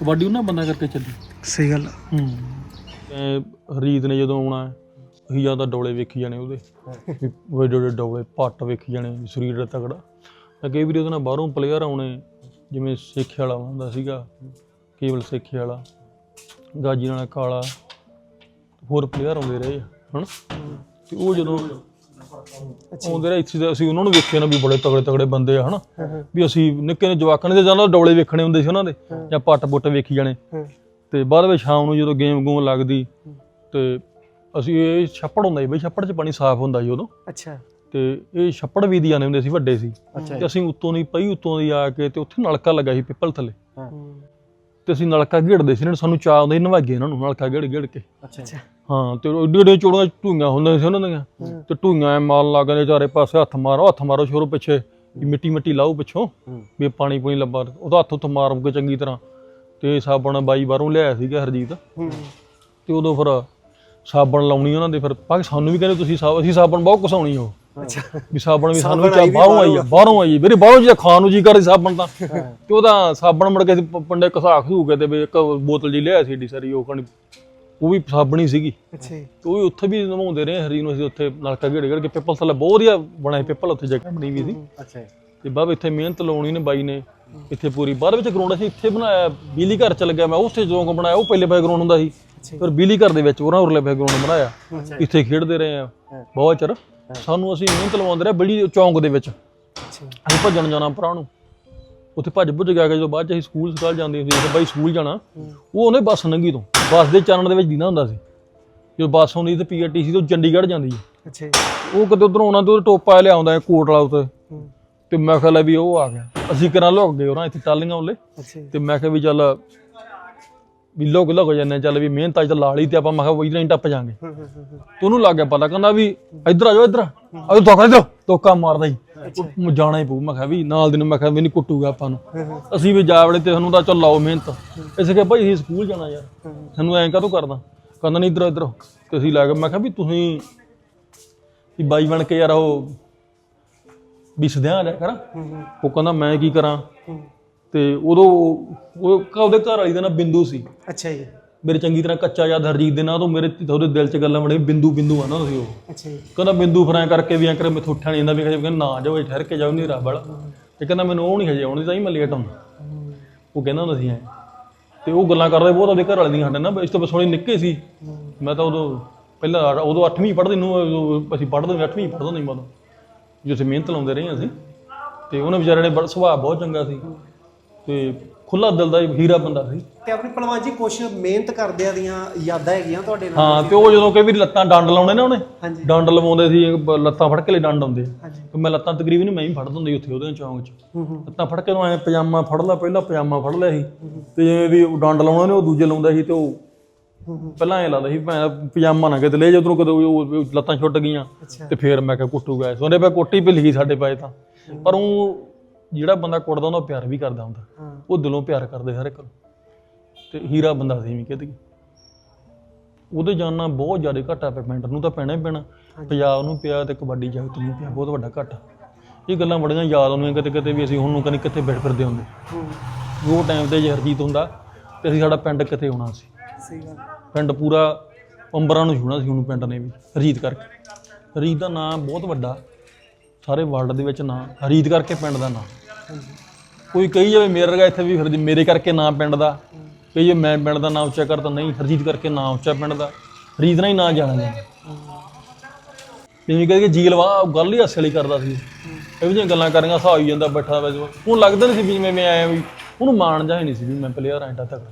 A: ਕਬੱਡੀ ਉਹਨਾਂ ਬੰਦਾ ਕਰਕੇ ਚੱਲੀ।
B: ਸਹੀ ਗੱਲ।
A: ਹੂੰ। ਹਰੀਦ ਨੇ ਜਦੋਂ ਆਉਣਾ ਹੈ, ਹੀ ਜ਼ਿਆਦਾ ਡੋਲੇ ਵੇਖੀ ਜਾਣੇ ਉਹਦੇ। ਵੀ ਉਹ ਜਿਹੜੇ ਡੋਲੇ ਪੱਟ ਵੇਖੀ ਜਾਣੇ ਸਰੀਰ ਦਾ ਤਗੜਾ ਤਾਂ ਕਈ ਵਾਰੀ ਉਹਦੇ ਨਾਲ ਬਾਹਰੋਂ ਪਲੇਅਰ ਆਉਣੇ ਜਿਵੇਂ ਸੇਖੇ ਵਾਲਾ ਹੁੰਦਾ ਸੀਗਾ ਕੇਵਲ ਸੇਖੇ ਵਾਲਾ ਗਾਜੀ ਨਾਲ ਕਾਲਾ ਹੋਰ ਪਲੇਅਰ ਆਉਂਦੇ ਰਹੇ ਹਨ? ਤੇ ਉਹ ਜਦੋਂ ਆਉਂਦੇ ਰਹੇ ਇੱਥੇ ਅਸੀਂ ਉਹਨਾਂ ਨੂੰ ਵੇਖਿਆ ਨਾ ਵੀ ਬੜੇ ਤਗੜੇ ਤਗੜੇ ਬੰਦੇ ਆ ਹਨਾ? ਵੀ ਅਸੀਂ ਨਿੱਕੇ ਨੇ ਜਵਾਕਾਂ ਨੇ ਜਾਂ ਡੋਲੇ ਵੇਖਣੇ ਹੁੰਦੇ ਸੀ ਉਹਨਾਂ ਦੇ ਜਾਂ ਪੱਟ ਪੁੱਟ ਵੇਖੀ ਜਾਣੇ। ਤੇ ਬਾਅਦ ਵਿੱਚ ਸ਼ਾਮ ਨੂੰ ਜਦੋਂ ਗੇਮ ਗੂਮ ਲੱਗਦੀ ਤੇ ਅਸੀਂ ਇਹ ਛੱਪੜ ਹੁੰਦਾ ਸੀ ਬਈ ਛੱਪੜ 'ਚ ਪਾਣੀ ਸਾਫ਼ ਹੁੰਦਾ ਸੀ ਉਦੋਂ।
B: ਅੱਛਾ।
A: ਤੇ ਇਹ ਛੱਪੜ ਵੀ ਦੀ ਆਉਂਦੇ ਹੁੰਦੇ ਸੀ ਵੱਡੇ ਸੀ।
C: ਅੱਛਾ
A: ਤੇ ਅਸੀਂ ਉੱਤੋਂ ਦੀ ਪਈ ਉੱਤੋਂ ਦੀ ਆ ਕੇ ਤੇ ਉੱਥੇ ਨਲਕਾ ਲੱਗਾ ਸੀ ਪਿੱਪਲ ਥੱਲੇ।
C: ਹਾਂ।
A: ਤੇ ਅਸੀਂ ਨਲਕਾ ਘੇੜਦੇ ਸੀ ਇਹਨਾਂ ਨੂੰ ਸਾਨੂੰ ਚਾਹ ਆਉਂਦਾ ਸੀ ਨਵਾਗੇ ਇਹਨਾਂ ਨੂੰ ਨਲਕਾ ਘੇੜ ਘੇੜ ਕੇ।
C: ਅੱਛਾ
A: ਹਾਂ ਤੇ ਏਡੇ ਏਡੇ ਚੋੜੀਆਂ ਢੂਈਆਂ ਹੁੰਦੀਆਂ ਸੀ ਉਹਨਾਂ ਦੀਆਂ। ਤੇ ਢੂਈਆਂ ਐ ਮਾਰਨ ਲੱਗ ਜਾਂਦੇ ਚਾਰੇ ਪਾਸੇ ਹੱਥ ਮਾਰੋ ਹੱਥ ਮਾਰੋ ਸ਼ੁਰੂ ਪਿੱਛੇ ਵੀ ਮਿੱਟੀ ਮਿੱਟੀ ਲਾਓ ਪਿੱਛੋਂ ਵੀ ਪਾਣੀ ਪੂਣੀ ਲੱਭਾ। ਉਹਦਾ ਹੱਥ ਉੱਥ ਮਾਰ ਕੇ ਚੰਗੀ ਤਰ੍ਹਾਂ। ਤੇ ਸਾਬਣ ਬਾਈ ਬਾਹਰੋਂ ਲਿਆਇਆ ਸੀਗਾ ਹਰਜੀਤ। ਤੇ ਉਦੋਂ ਫਿਰ ਸਾਬਣ ਲਾਉਣੀ ਉਹਨਾਂ ਦੇ ਫਿਰ ਪਾ ਸਾਨੂੰ ਵੀ ਕਹਿੰਦੇ ਤੁਸੀਂ ਸਾਬ ਅਸੀਂ ਸਾਬਣ ਬਹੁਤ ਘਸਾਉਣੀ ਹੋ
B: ਅੱਛਾ।
A: ਵੀ ਸਾਬਣ ਵੀ ਸਾਨੂੰ ਚਾਹ ਬਾਹਰੋਂ ਆਈ ਆ ਬਾਹਰੋਂ ਆਈ। ਵੀਰੇ ਬਾਹਰੋਂ ਜੇ ਖਾਣ ਨੂੰ ਜੀ ਕਰਦੀ ਸਾਬਣ ਤਾਂ। ਤੇ ਉਹਦਾ ਸਾਬਣ ਮੁੜ ਕੇ ਪੰਡੇ ਘਸਾ ਖਸੂ ਕੇ ਤੇ ਵੀ ਇੱਕ ਬੋਤਲ ਜੀ ਲਿਆ ਸੀ ਏਡੀ ਸਾਰੀ ਉਹ ਕਣੀ ਉਹ ਵੀ ਸਾਬਣ ਹੀ ਸੀਗੀ।
B: ਅੱਛਾ
A: ਉਹ ਵੀ ਉੱਥੇ ਵੀ ਨਵਾਉਂਦੇ ਰਹੇ ਹਰੀ ਨੂੰ ਅਸੀਂ ਉੱਥੇ ਨਲਕਾ ਘੇੜ ਘੇੜ ਕੇ ਪਿੱਪਲ ਥੱਲੇ ਬਹੁਤ ਵਧੀਆ ਬਣਾਏ ਪਿੱਪਲ ਉੱਥੇ ਜਗ੍ਹਾ ਬਣੀ ਵੀ ਸੀ।
C: ਅੱਛਾ
A: ਤੇ ਬਾਅਦ ਇੱਥੇ ਮਿਹਨਤ ਲਾਉਣੀ ਨੇ ਬਾਈ ਨੇ। ਇੱਥੇ ਪੂਰੀ। ਬਾਅਦ ਵਿੱਚ ਗਰਾਊਂਡ ਅਸੀਂ ਇੱਥੇ ਬਣਾਇਆ ਬਿਜਲੀ ਘਰ ਚ ਲੱਗਿਆ ਮੈਂ ਉੱਥੇ ਜੋਂਕ ਬਣਾਇਆ ਉਹ ਪਹਿਲੇ ਗਰਾਊਂਡ ਹੁੰਦਾ ਸੀ। ਫਿਰ ਬਿਜਲੀ ਘਰ ਦੇ ਵਿੱਚ ਉਹਨਾਂ ਉਰਲੇ ਗਰਾਊਂਡ ਬਣਾਇਆ। ਇੱਥੇ ਖੇਡਦੇ ਰਹੇ ਆ। ਬਹੁਤ ਚਿਰ। ਸਾਨੂੰ ਅਸੀਂ ਮਿਹਨਤ ਲਵਾਉਂਦੇ ਰਹੇ ਬਿਜਲੀ ਚੌਂਕ ਦੇ ਵਿੱਚ। ਅਸੀਂ ਭੱਜਣ ਜਾਣਾ ਭਰਾ ਨੂੰ। ਉੱਥੇ ਭੱਜ ਭੁੱਜ ਗਿਆ ਜਦੋਂ ਬਾਅਦ ਚ ਅਸੀਂ ਸਕੂਲ ਸਕਾਲ ਜਾਂਦੇ ਹੁੰਦੇ ਸੀ ਬਾਈ ਸਕੂਲ ਜਾਣਾ। ਉਹ ਉਹਨੇ ਬੱਸ ਨੰਗੀ ਤੋਂ। ਬੱਸ ਦੇ ਚਾਨਣ ਦੇ ਵਿੱਚ ਦੀਨਾ ਹੁੰਦਾ ਸੀ। ਜਦੋਂ ਬੱਸ ਆਉਂਦੀ ਤੇ ਪੀਆਰਟੀਸੀ ਤੋਂ ਚੰਡੀਗੜ੍ਹ ਜਾਂਦੀ ਹੈ
B: ਅੱਛਾ।
A: ਉਹ ਕਦੇ ਉਧਰੋਂ ਆਉਣਾ ਤੇ ਟੋਪਾ ਲਿਆਉਂਦਾ ਕੋਟ ਵਾਲਾ ਉੱਤੇ। ਤੇ ਮੈਂ ਕਿਹਾ ਲੈ ਵੀ ਉਹ ਆ ਗਿਆ। ਅਸੀਂ ਕਿਰਾਂ ਲੁਕ ਗਏ ਉਹਨਾਂ ਇੱਥੇ ਟਾਲੀਆਂ
B: ਅੱਛਾ। ਜੀ।
A: ਤੇ ਮੈਂ ਕਿਹਾ ਵੀ ਚੱਲ ਵੀ ਲੋਕ ਲੁਕ ਜਾਂਦੇ ਚੱਲ ਵੀ ਮਿਹਨਤ ਅੱਜ ਤਾਂ ਲਾ ਲਈ ਤੇ ਆਪਾਂ ਮੈਂ ਕਿਹਾ ਵੀ ਨਹੀਂ ਟੱਪ ਜਾਾਂਗੇ।
B: ਹੂੰ, ਹੂੰ, ਹੂੰ, ਹੂੰ।
A: ਤੇ ਉਹਨੂੰ ਲੱਗ ਗਿਆ ਪਤਾ ਕਹਿੰਦਾ ਵੀ ਇੱਧਰ ਆ ਜਾਓ ਇੱਧਰ ਆ। ਧੋਖਾ ਇੱਧਰ ਧੋਖਾ ਮਾਰਦਾ ਹੀ ਉਹ ਜਾਣਾ ਹੀ ਪਊ। ਮੈਂ ਕਿਹਾ ਵੀ ਨਾਲ ਦੀ ਨੂੰ ਮੈਂ ਕਿਹਾ ਵੀ ਨਹੀਂ ਕੁੱਟੂਗਾ ਆਪਾਂ ਨੂੰ। ਅਸੀਂ ਵੀ ਜਾ ਵੜੇ ਤੇ ਸਾਨੂੰ ਤਾਂ ਚੱਲ ਲਾਓ ਮਿਹਨਤ। ਇਸੇ ਕਿ ਭਾਈ ਅਸੀਂ ਸਕੂਲ ਜਾਣਾ ਯਾਰ। ਸਾਨੂੰ ਐਂ ਕਾਹਤੋਂ ਕਰਦਾ ਕਹਿੰਦਾ ਨਹੀਂ ਇੱਧਰ ਇੱਧਰ ਤੇ ਅਸੀਂ ਲੱਗ ਮੈਂ ਕਿਹਾ ਵੀ ਤੁਸੀਂ ਵੀ ਬਾਈ ਬਣ ਕੇ ਯਾਰ ਉਹ ਵੀ ਸਦਿਆਂ ਲਿਆ ਕਰਾਂ ਉਹ ਕਹਿੰਦਾ ਮੈਂ ਕੀ ਕਰਾਂ? ਤੇ ਉਦੋਂ ਉਹ ਉਹਦੇ ਘਰ ਵਾਲੀ ਦਾ ਨਾਂ ਬਿੰਦੂ ਸੀ।
B: ਅੱਛਾ ਜੀ।
A: ਮੇਰੇ ਚੰਗੀ ਤਰ੍ਹਾਂ ਕੱਚਾ ਯਾਦ ਹਰਜੀਤ ਦੇ ਨਾਂ ਤੋਂ ਮੇਰੇ ਉਹਦੇ ਦਿਲ 'ਚ ਗੱਲਾਂ ਬਣੇ ਬਿੰਦੂ ਬਿੰਦੂ ਆ ਨਾ ਤੁਸੀਂ ਉਹ।
B: ਅੱਛਾ ਜੀ।
A: ਕਹਿੰਦਾ ਬਿੰਦੂ ਫਰਾਂ ਕਰਕੇ ਵੀ ਐਂ ਕਰੇ ਮੈਥੋਂ ਉੱਠਿਆ ਨਹੀਂ ਜਾਂਦਾ ਵੀ ਕਹਿੰਦਾ ਨਾ ਜਾਓ ਇਹ ਠਹਿਰ ਕੇ ਜਾਓ ਨਹੀਂ ਵਾਲਾ। ਤੇ ਕਹਿੰਦਾ ਮੈਨੂੰ ਉਹ ਨਹੀਂ ਹਜੇ ਆਉਣੀ ਤਾਂ ਹੀ ਮੈਂ ਲੇਟ ਆਉਂਦਾ। ਉਹ ਕਹਿੰਦਾ ਹੁੰਦਾ ਸੀ ਐਂ। ਤੇ ਉਹ ਗੱਲਾਂ ਕਰਦੇ ਬਹੁਤ ਉਹਦੇ ਘਰ ਵਾਲੇ ਦੀਆਂ ਸਾਡੇ ਨਾਲ ਇਸ ਤੋਂ ਬਸੋਣੀ ਨਿੱਕੇ ਸੀ। ਮੈਂ ਤਾਂ ਉਦੋਂ ਪਹਿਲਾਂ ਉਦੋਂ 8ਵੀਂ ਪੜ੍ਹਦੇ ਨੂੰ ਉਦੋਂ ਅਸੀਂ ਪੜ੍ਹਦੇ 8ਵੀਂ ਪੜ੍ਹਦਾ ਨਹੀਂ ਮਦੋਂ ਜਿੱਥੇ ਮਿਹਨਤ ਲਾਉਂਦੇ ਰਹੇ ਅਸੀਂ ਤੇ ਉਹਨੇ ਵਿਚਾਰੇ ਨੇ ਬੜਾ ਸੁਭਾਅ ਬਹੁਤ ਚੰਗਾ ਸੀ ਤੇ ਖੁੱਲਾ ਦਿਲ ਦਾ ਹੀਰਾ ਬੰਦਾ ਸੀ।
B: ਤੇ ਆਪਣੀ ਪਹਿਲਵਾਨ ਜੀ ਕੁਝ ਮਿਹਨਤ ਕਰਦਿਆਂ ਦੀਆਂ ਯਾਦਾਂ ਹੈਗੀਆਂ ਤੁਹਾਡੇ ਨਾਲ?
A: ਹਾਂ ਤੇ ਉਹ ਜਦੋਂ ਕਈ ਵਾਰੀ ਲੱਤਾਂ ਡੰਡ ਲਾਉਣੇ ਨਾ ਉਹਨੇ ਡੰਡ ਲਵਾਉਂਦੇ ਸੀ ਬ- ਲੱਤਾਂ ਫੜ ਕੇ ਲੈ ਡੰਡ ਆਉਂਦੇ ਤੇ ਮੈਂ ਲੱਤਾਂ ਤਕਰੀਬਨ ਮੈਂ ਹੀ ਫੜਦਾ ਹੁੰਦਾ ਸੀ ਉੱਥੇ ਉਹਦੇ ਚੌਂਕ 'ਚ। ਲੱਤਾਂ ਫੜ ਕੇ ਨੂੰ ਐ ਪਜਾਮਾ ਫੜ ਲਾ ਪਹਿਲਾਂ ਪਜਾਮਾ ਫੜ ਲਿਆ ਸੀ ਤੇ ਜਿਵੇਂ ਵੀ ਉਹ ਡੰਡ ਲਾਉਣਾ ਨੇ ਉਹ ਦੂਜੇ ਲਾਉਂਦਾ ਸੀ ਤੇ ਉਹ ਪਹਿਲਾਂ ਐ ਲਾਉਂਦਾ ਸੀ ਮੈਂ ਪਜਾਮਾ ਨਾ ਕਿਤੇ ਲੈ ਜਾ ਉਧਰੋਂ ਕਦੇ ਉਹ ਲੱਤਾਂ ਛੁੱਟ ਗਈਆਂ। ਤੇ ਫੇਰ ਮੈਂ ਕਿਹਾ ਕੁੱਟੂਗਾ ਸੋਨੇ ਪਾ ਕੋਟੀ ਭਿੱਲ ਗਈ ਸਾਡੇ ਪਾਏ ਤਾਂ। ਪਰ ਉਹ ਜਿਹੜਾ ਬੰਦਾ ਕੁੱਟਦਾ ਉਹਦਾ ਪਿਆਰ ਵੀ ਕਰਦਾ ਹੁੰਦਾ। ਉਹ ਦਿਲੋਂ ਪਿਆਰ ਕਰਦੇ ਹਰ ਇੱਕ ਨੂੰ। ਤੇ ਹੀਰਾ ਬੰਦਾ ਸੀ ਵੀ ਕਹਿੰਦੇ ਉਹਦੇ ਜਾਨਣਾ ਬਹੁਤ ਜ਼ਿਆਦਾ ਘਾਟਾ ਪਿਆ ਪਿੰਡ ਨੂੰ ਤਾਂ ਪੈਣਾ ਹੀ ਪੈਣਾ। ਪੰਜਾਬ ਨੂੰ ਪਿਆ ਤੇ ਕਬੱਡੀ ਜਗਤ ਨੂੰ ਪਿਆ ਬਹੁਤ ਵੱਡਾ ਘਾਟਾ ਇਹ ਗੱਲਾਂ ਬੜੀਆਂ ਯਾਦ ਆਉਂਦੀਆਂ ਕਿਤੇ ਕਿਤੇ ਵੀ ਅਸੀਂ ਹੁਣ ਨੂੰ ਕਨੀ ਕਿੱਥੇ ਬੈਠ ਫਿਰਦੇ ਹੁੰਦੇ। ਉਹ ਟਾਈਮ ਤੇ ਜੇ ਹਰਜੀਤ ਹੁੰਦਾ ਤੇ ਅਸੀਂ ਸਾਡਾ ਪਿੰਡ ਕਿੱਥੇ ਹੋਣਾ ਸੀ।
B: ਸਹੀ ਗੱਲ
A: ਪਿੰਡ ਪੂਰਾ ਅੰਬਰਾਂ ਨੂੰ ਛੂਣਾ ਸੀ ਉਹਨੂੰ ਪਿੰਡ ਨੇ ਵੀ ਰੀਤ ਕਰਕੇ। ਹਰਜੀਤ ਦਾ ਨਾਂ ਬਹੁਤ ਵੱਡਾ, ਸਾਰੇ ਵਰਲਡ ਦੇ ਵਿੱਚ ਨਾਂ ਹਰਜੀਤ ਕਰਕੇ ਪਿੰਡ ਦਾ ਨਾਂ। ਕੋਈ ਕਹੀ ਜਾਵੇ ਮੇਰੇ ਵਰਗਾ ਇੱਥੇ ਵੀ ਹਰਜੀਤ ਮੇਰੇ ਕਰਕੇ ਨਾਂ ਪਿੰਡ ਦਾ, ਕਹੀ ਜੇ ਮੈਂ ਪਿੰਡ ਦਾ ਨਾਂ ਉੱਚਾ ਕਰਦਾ ਨਹੀਂ ਹਰਜੀਤ ਕਰਕੇ ਨਾਂ ਉੱਚਾ ਪਿੰਡ ਦਾ। ਹਰਜੀਤ ਨਾਲ ਹੀ ਨਾਂ ਜਾਣਿਆ ਜਾਂਦਾ ਜਿਵੇਂ ਕਹਿੰਦੇ ਕਿ ਜੀਲਵਾ ਗੱਲ ਹੀ ਹਾਸੇ ਵਾਲੀ ਕਰਦਾ ਸੀ। ਇਹੋ ਜਿਹੀਆਂ ਗੱਲਾਂ ਕਰਾਂਗਾ ਹਿਸਾਬ ਹੀ ਜਾਂਦਾ ਬੈਠਾ ਵੈਸੇ ਹੁਣ ਲੱਗਦਾ ਨਹੀਂ ਸੀ ਵੀ ਜਿਵੇਂ ਮੈਂ ਆਇਆ ਵੀ, ਉਹਨੂੰ ਮਾਣ ਜਾ ਨਹੀਂ ਸੀ ਵੀ ਮੈਂ ਪਲੇਅਰ ਐਂਟਾ ਤੱਕ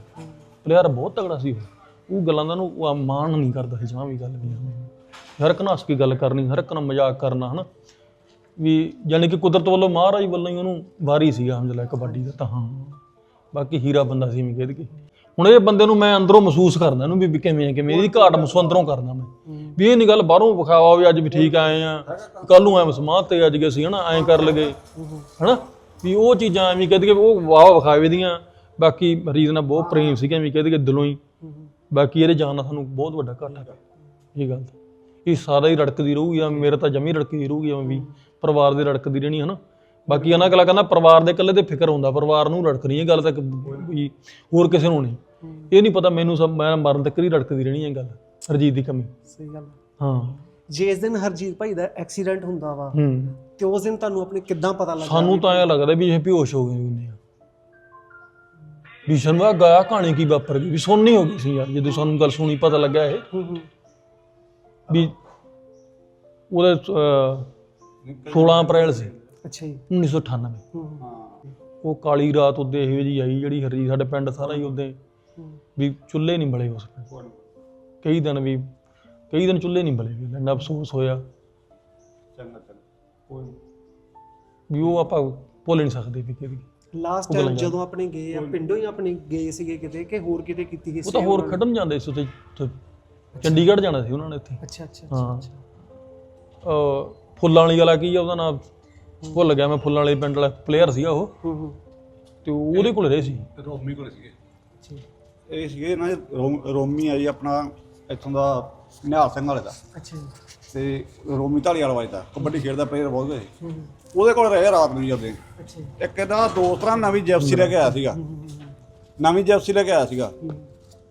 A: ਪਲੇਅਰ ਬਹੁਤ ਤਗੜਾ ਸੀ ਉਹ। ਉਹ ਗੱਲਾਂ ਦਾ ਨੂੰ ਮਾਣ ਨਹੀਂ ਕਰਦਾ ਸੀ ਜਮਾਂ ਵੀ ਗੱਲ ਨਹੀਂ ਹਰ ਇੱਕ ਨਾਲ ਹੱਸ ਕੇ ਗੱਲ ਕਰਨੀ, ਹਰ ਇੱਕ ਨਾਲ ਮਜ਼ਾਕ ਕਰਨਾ, ਹਨਾ। ਵੀ ਯਾਨੀ ਕਿ ਕੁਦਰਤ ਵੱਲੋਂ ਮਹਾਰਾਜ ਵੱਲੋਂ ਹੀ ਉਹਨੂੰ ਵਾਰੀ ਸੀਗਾ ਹਮਦਲਾ ਕਬੱਡੀ ਦਾ ਤਾਂ ਹਾਂ। ਬਾਕੀ ਹੀਰਾ ਬੰਦਾ ਸੀ ਮੈਂ ਕਹਿ ਕੇ ਹੁਣ ਇਹ ਬੰਦੇ ਨੂੰ ਮੈਂ ਅੰਦਰੋਂ ਮਹਿਸੂਸ ਕਰਦਾ ਇਹਨੂੰ ਵੀ ਕਿਵੇਂ ਹੈ ਕਿਵੇਂ ਇਹਦੀ ਘਾਟ ਮਸੂ ਅੰਦਰੋਂ ਕਰਦਾ ਮੈਂ। ਵੀ ਇਹ ਨਹੀਂ ਗੱਲ ਬਾਹਰੋਂ ਵਿਖਾਵਾ ਵੀ ਅੱਜ ਵੀ ਠੀਕ ਆਏ ਆ ਕੱਲ ਨੂੰ ਐ ਸਮਾਧ ਤੇ ਅੱਜ ਗਏ ਸੀ, ਹਨਾ। ਐਂ ਕਰ ਲਗੇ, ਹਨਾ। ਵੀ ਉਹ ਚੀਜ਼ਾਂ ਐਵੇਂ ਕਹਿੰਦੇ ਕਿ ਉਹ ਵਾਹ ਵਿਖਾਵੇ ਦੀਆਂ। ਬਾਕੀ ਮਰੀਜ਼ ਨਾਲ ਬਹੁਤ ਪ੍ਰੇਮ ਸੀਗਾ ਐਵੇਂ ਕਹਿੰਦੇ ਕਿ ਦਿਲੋਂ ਹੀ। ਬਾਕੀ ਇਹਦੇ ਜਾਨ ਨਾਲ ਸਾਨੂੰ ਬਹੁਤ ਵੱਡਾ ਘਾਟਾ ਪਿਆ। ਇਹ ਗੱਲ ਤਾਂ। ਇਹ ਸਾਰਾ ਹੀ ਰੜਕਦੀ ਰਹੂਗੀ ਆ ਮੇਰਾ ਤਾਂ ਜਮੀ ਰੜਕਦੀ ਰਹੂਗੀ ਐਵੇਂ ਵੀ ਪਰਿਵਾਰ ਦੇ ਰੜਕਦੀ ਰਹਿਣੀ ਹਨਾ। ਬਾਕੀ ਅਨਾ ਕਲਾ ਕਹਿੰਦਾ ਪਰਿਵਾਰ ਦੇ ਇਕੱਲੇ ਤੇ ਫਿਕਰ ਹੁੰਦਾ ਪਰਿਵਾਰ ਨੂੰ ਰੜਕਣੀ ਇਹ ਗੱਲ ਤਾਂ ਵੀ ਹੋਰ ਕਿਸੇ ਨੂੰ ਨਹੀਂ। ਇਹ ਨਹੀਂ ਪਤਾ ਮੈਨੂੰ ਸਭ ਮੈਂ ਮਰਨ ਤੱਕ ਹੀ ਰੜਕਦੀ ਰਹਿਣੀ ਇਹ ਗੱਲ ਹਰਜੀਤ ਦੀ ਕਮੀ।
B: ਸਹੀ ਗੱਲ
A: ਹਾਂ।
B: ਜਿਸ ਦਿਨ ਹਰਜੀਤ ਭਾਈ ਦਾ ਐਕਸੀਡੈਂਟ ਹੁੰਦਾ ਵਾ
A: ਹੂੰ।
B: ਤੇ ਉਸ ਦਿਨ ਤੁਹਾਨੂੰ ਆਪਣੇ ਕਿੱਦਾਂ ਪਤਾ ਲੱਗਾ
A: ਸਾਨੂੰ ਤਾਂ ਐਂ ਲੱਗਦਾ ਵੀ ਇਹ ਬੇਹੋਸ਼ ਹੋ ਗਏ ਹੁੰਦੇ ਆ। ਵੀ ਸ਼ਰਮਾ ਗਿਆ ਕਹਾਣੀ ਕੀ ਵਾਪਰ ਗਈ? ਵੀ ਸੁਣਨੀ ਹੋ ਗਈ ਸੀ ਯਾਰ ਜਦੋਂ ਸਾਨੂੰ ਗੱਲ ਸੁਣੀ ਪਤਾ ਲੱਗਾ ਇਹ। ਵੀ ਉਹਦੇ ਅਹ, 16 ਅਪ੍ਰੈਲ ਸੀ।
B: ਅੱਛਾ ਜੀ।
A: 1998
B: ਹੂੰ ਹੂੰ,
A: ਉਹ ਕਾਲੀ ਰਾਤ ਉਹਦੇ ਇਹੋ ਜੀ ਆਈ ਜਿਹੜੀ ਹਰੀ ਸਾਡੇ ਪਿੰਡ ਸਾਰਾ ਹੀ ਉਹਦੇ ਵੀ ਚੁੱਲ੍ਹੇ ਨਹੀਂ ਬਲੇ ਉਸ ਪਿੰਡ। ਕਈ ਦਿਨ ਵੀ ਕਈ ਦਿਨ ਚੁੱਲ੍ਹੇ ਨਹੀਂ ਬਲੇ ਵੀ ਇੰਨਾ ਅਫਸੋਸ ਹੋਇਆ।
D: ਚੰਗਾ ਚੰਗਾ। ਕੋਈ
A: ਵੀ ਉਹ ਆਪਾਂ ਭੁੱਲ ਨਹੀਂ ਸਕਦੇ ਵੀ ਕਿਹਦੀ
B: ਲਾਸਟ ਟਾਈਮ। ਜਦੋਂ ਆਪਣੇ ਗਏ ਆ ਪਿੰਡੋਂ ਹੀ ਆਪਣੇ ਗਏ ਸੀਗੇ ਕਿਤੇ ਕਿ ਹੋਰ ਕਿਤੇ ਕੀਤੀ ਗਈ
A: ਉਹ ਤਾਂ ਹੋਰ ਖੇਡਣ ਜਾਂਦੇ ਸੀ ਉੱਥੇ ਚੰਡੀਗੜ੍ਹ ਜਾਣਾ ਸੀ ਉਹਨਾਂ ਨੇ ਇੱਥੇ
B: ਅੱਛਾ ਅੱਛਾ
A: ਹਾਂ।
B: ਅੱਛਾ।
A: ਅਹ ਫੁੱਲਾਂ ਵਾਲੀ ਵਾਲਾ ਕੀ ਆ ਉਹਦਾ ਨਾਮ ਭੁੱਲ ਗਿਆ ਮੈਂ ਫੁੱਲਾਂ ਵਾਲੇ ਪਿੰਡ ਵਾਲਾ ਪਲੇਅਰ ਸੀਗਾ ਉਹ।
B: ਹੂੰ ਹੂੰ।
A: ਤੇ ਉਹ ਉਹਦੇ ਕੋਲ ਰਹੇ ਸੀ।
D: ਰੋਮੀ ਕੋਲ ਸੀਗੇ। ਇਹ ਸੀਗੇ ਨਾ ਰੋਮ- ਆ ਜੀ ਆਪਣਾ ਇੱਥੋਂ ਦਾ ਨਿਹਾਲ ਸਿੰਘ ਵਾਲੇ ਦਾ।
B: ਅੱਛਾ ਜੀ।
D: ਤੇ ਰੋਮੀ ਢਾਲੀ ਵਾਲਾ ਵਜਦਾ ਕਬੱਡੀ ਖੇਡਦਾ ਪਲੇਅਰ ਬਹੁਤ
B: ਹੂੰ,
D: ਉਹਦੇ ਕੋਲ ਰਹੇ ਰਾਤ ਨੂੰ ਜਾਂਦੇ
B: ਅੱਛਾ ਜੀ।
D: ਇੱਕ ਇਹਦਾ ਦੋਸਤ ਨਾ ਨਵੀਂ ਜੈਪਸੀ ਲੈ ਕੇ ਆਇਆ ਸੀਗਾ। ਨਵੀਂ ਜੈਪਸੀ ਲੈ ਕੇ ਆਇਆ ਸੀਗਾ।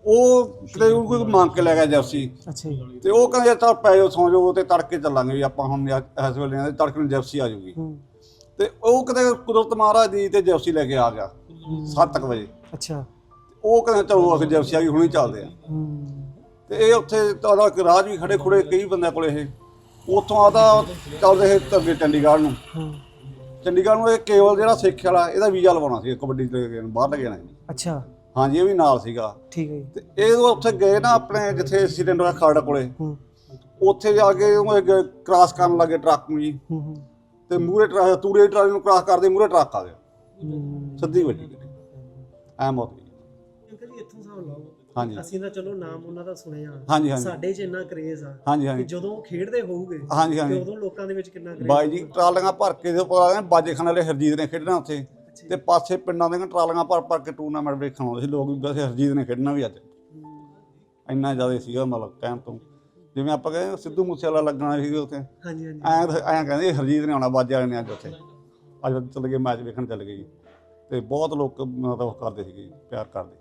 D: ਉਹ ਕਿਤੇ ਉਹ ਕੋਈ ਮੰਗ ਕੇ ਲੈ ਗਿਆ ਜੈਪਸੀ।
B: ਅੱਛਾ ਜੀ।
D: ਤੇ ਉਹ ਕਹਿੰਦੇ ਤਾਂ ਪੈ ਜਾਓ ਸੌਂ ਜਾਓ ਤੇ ਤੜਕੇ ਚੱਲਾਂਗੇ ਵੀ ਆਪਾਂ ਹੁਣ ਯਾਰ ਇਸ ਵੇਲੇ ਆ ਤੜਕੇ ਨੂੰ ਜੈਪਸੀ ਆ ਜਾਊਗੀ।
B: ਹੂੰ।
D: ਤੇ ਉਹ ਕਿਤੇ ਕੁਦਰਤ ਮਹਾਰਾਜ ਦੀ ਤੇ ਜੈਪਸੀ ਲੈ ਕੇ ਆ ਗਿਆ 7 ਵਜੇ।
B: ਅੱਛਾ।
D: ਉਹ ਕਹਿੰਦੇ ਚਲੋ ਅਖ ਜੈਪਸੀ ਆ ਗਈ ਹੁਣੇ ਚੱਲਦੇ ਆ।
B: ਹੂੰ।
D: ਤੇ ਇਹ ਉੱਥੇ ਇੱਕ ਰਾਜ ਵੀ ਖੜੇ ਖੁੜੇ ਕਈ ਬੰਦਿਆਂ ਕੋਲੇ ਇਹ। ਉੱਥੋਂ ਆਦਾ ਚੱਲਦੇ ਇਹ ਅੱਗੇ ਚੰਡੀਗੜ੍ਹ ਨੂੰ। ਚੰਡੀਗੜ੍ਹ ਨੂੰ ਇਹ ਕੇਵਲ ਜਿਹੜਾ ਸਿੱਖ ਵਾਲਾ ਇਹਦਾ ਵੀਜ਼ਾ ਲਵਾਉਣਾ ਸੀ ਕਬੱਡੀ ਨੂੰ, ਬਾਹਰ ਲੈ ਜਾਣਾ।
B: ਅੱਛਾ।
D: ਹਾਂਜੀ ਇਹ ਵੀ ਨਾਲ ਸੀਗਾ।
B: ਠੀਕ ਹੈ ਜੀ।
D: ਤੇ ਇਹ ਜਦੋਂ ਉੱਥੇ ਗਏ ਨਾ ਆਪਣੇ ਜਿੱਥੇ ਐਕਸੀਡੈਂਟ ਹੋਇਆ ਖਰੜ ਕੋਲੇ। ਉੱਥੇ ਜਾ ਕੇ ਉਹ ਕ੍ਰਾਸ ਕਰਨ ਲੱਗੇ ਟਰੱਕ ਨੂੰ ਜੀ। ਤੇ ਮੂਰੇ ਦੀ ਟਰਾਲੀ ਨੂੰ ਕ੍ਰਾਸ ਕਰਦੇ ਮੂਰੇ ਟਰੱਕ ਆ ਗਿਆ। ਸਿੱਧੀ ਵੱਜੀ ਐ ਮੌਤ
B: ਇੱਥੋਂ ਹਿਸਾਬ ਲਾਓ
D: ਹਾਂਜੀ।
B: ਅਸੀਂ ਤਾਂ ਚਲੋ ਨਾਮ ਉਹਨਾਂ ਦਾ ਸੁਣਿਆ।
D: ਹਾਂਜੀ
B: ਸਾਡੇ 'ਚ ਇੰਨਾ ਕਰੇਜ਼ ਆ
D: ਹਾਂਜੀ
B: ਕਿ
D: ਹਾਂਜੀ
B: ਜਦੋਂ ਉਹ ਖੇਡਦੇ ਹੋਊਗੇ
D: ਹਾਂਜੀ
B: ਤੇ
D: ਹਾਂਜੀ
B: ਉਦੋਂ ਲੋਕਾਂ ਦੇ ਵਿੱਚ ਕਿੰਨਾ ਕਰੇਜ਼
D: ਬਾਈ ਜੀ ਟਰਾਲੀਆਂ ਭਰ ਕੇ ਦੇ ਪਾ ਬਾਜੇ ਖਾਨ ਵਾਲੇ ਹਰਜੀਤ ਨੇ ਖੇਡਣਾ ਉੱਥੇ। ਤੇ ਪਾਸੇ ਪਿੰਡਾਂ ਦੇ ਟਰਾਲੀਆਂ ਭਰ ਭਰ ਕੇ ਟੂਰਨਾਮੈਂਟ ਵੇਖਣ ਆਉਂਦੇ ਸੀ ਲੋਕ। ਵੀ ਵੈਸੇ ਹਰਜੀਤ ਨੇ ਖੇਡਣਾ ਵੀ ਅੱਜ। ਇੰਨਾ ਜ਼ਿਆਦਾ ਸੀਗਾ ਮਤਲਬ ਕਹਿਣ ਤੋਂ। ਜਿਵੇਂ ਆਪਾਂ ਕਹਿੰਦੇ ਸਿੱਧੂ ਮੂਸੇ ਵਾਲਾ ਲੱਗਣਾ ਸੀ ਉੱਥੇ।
B: ਹਾਂਜੀ ਹਾਂਜੀ।
D: ਐਂ ਐਂ ਕਹਿੰਦੇ ਹਰਜੀਤ ਨੇ ਆਉਣਾ ਬਾਜੇ ਵਾਲੇ ਨੇ ਅੱਜ ਉੱਥੇ। ਅੱਜ ਚੱਲ ਗਏ ਮੈਚ ਵੇਖਣ ਚੱਲ ਗਏ ਜੀ। ਤੇ ਬਹੁਤ ਲੋਕ ਮਤਲਬ ਉਹ ਕਰਦੇ ਸੀਗੇ ਜੀ, ਪਿਆਰ ਕਰਦੇ।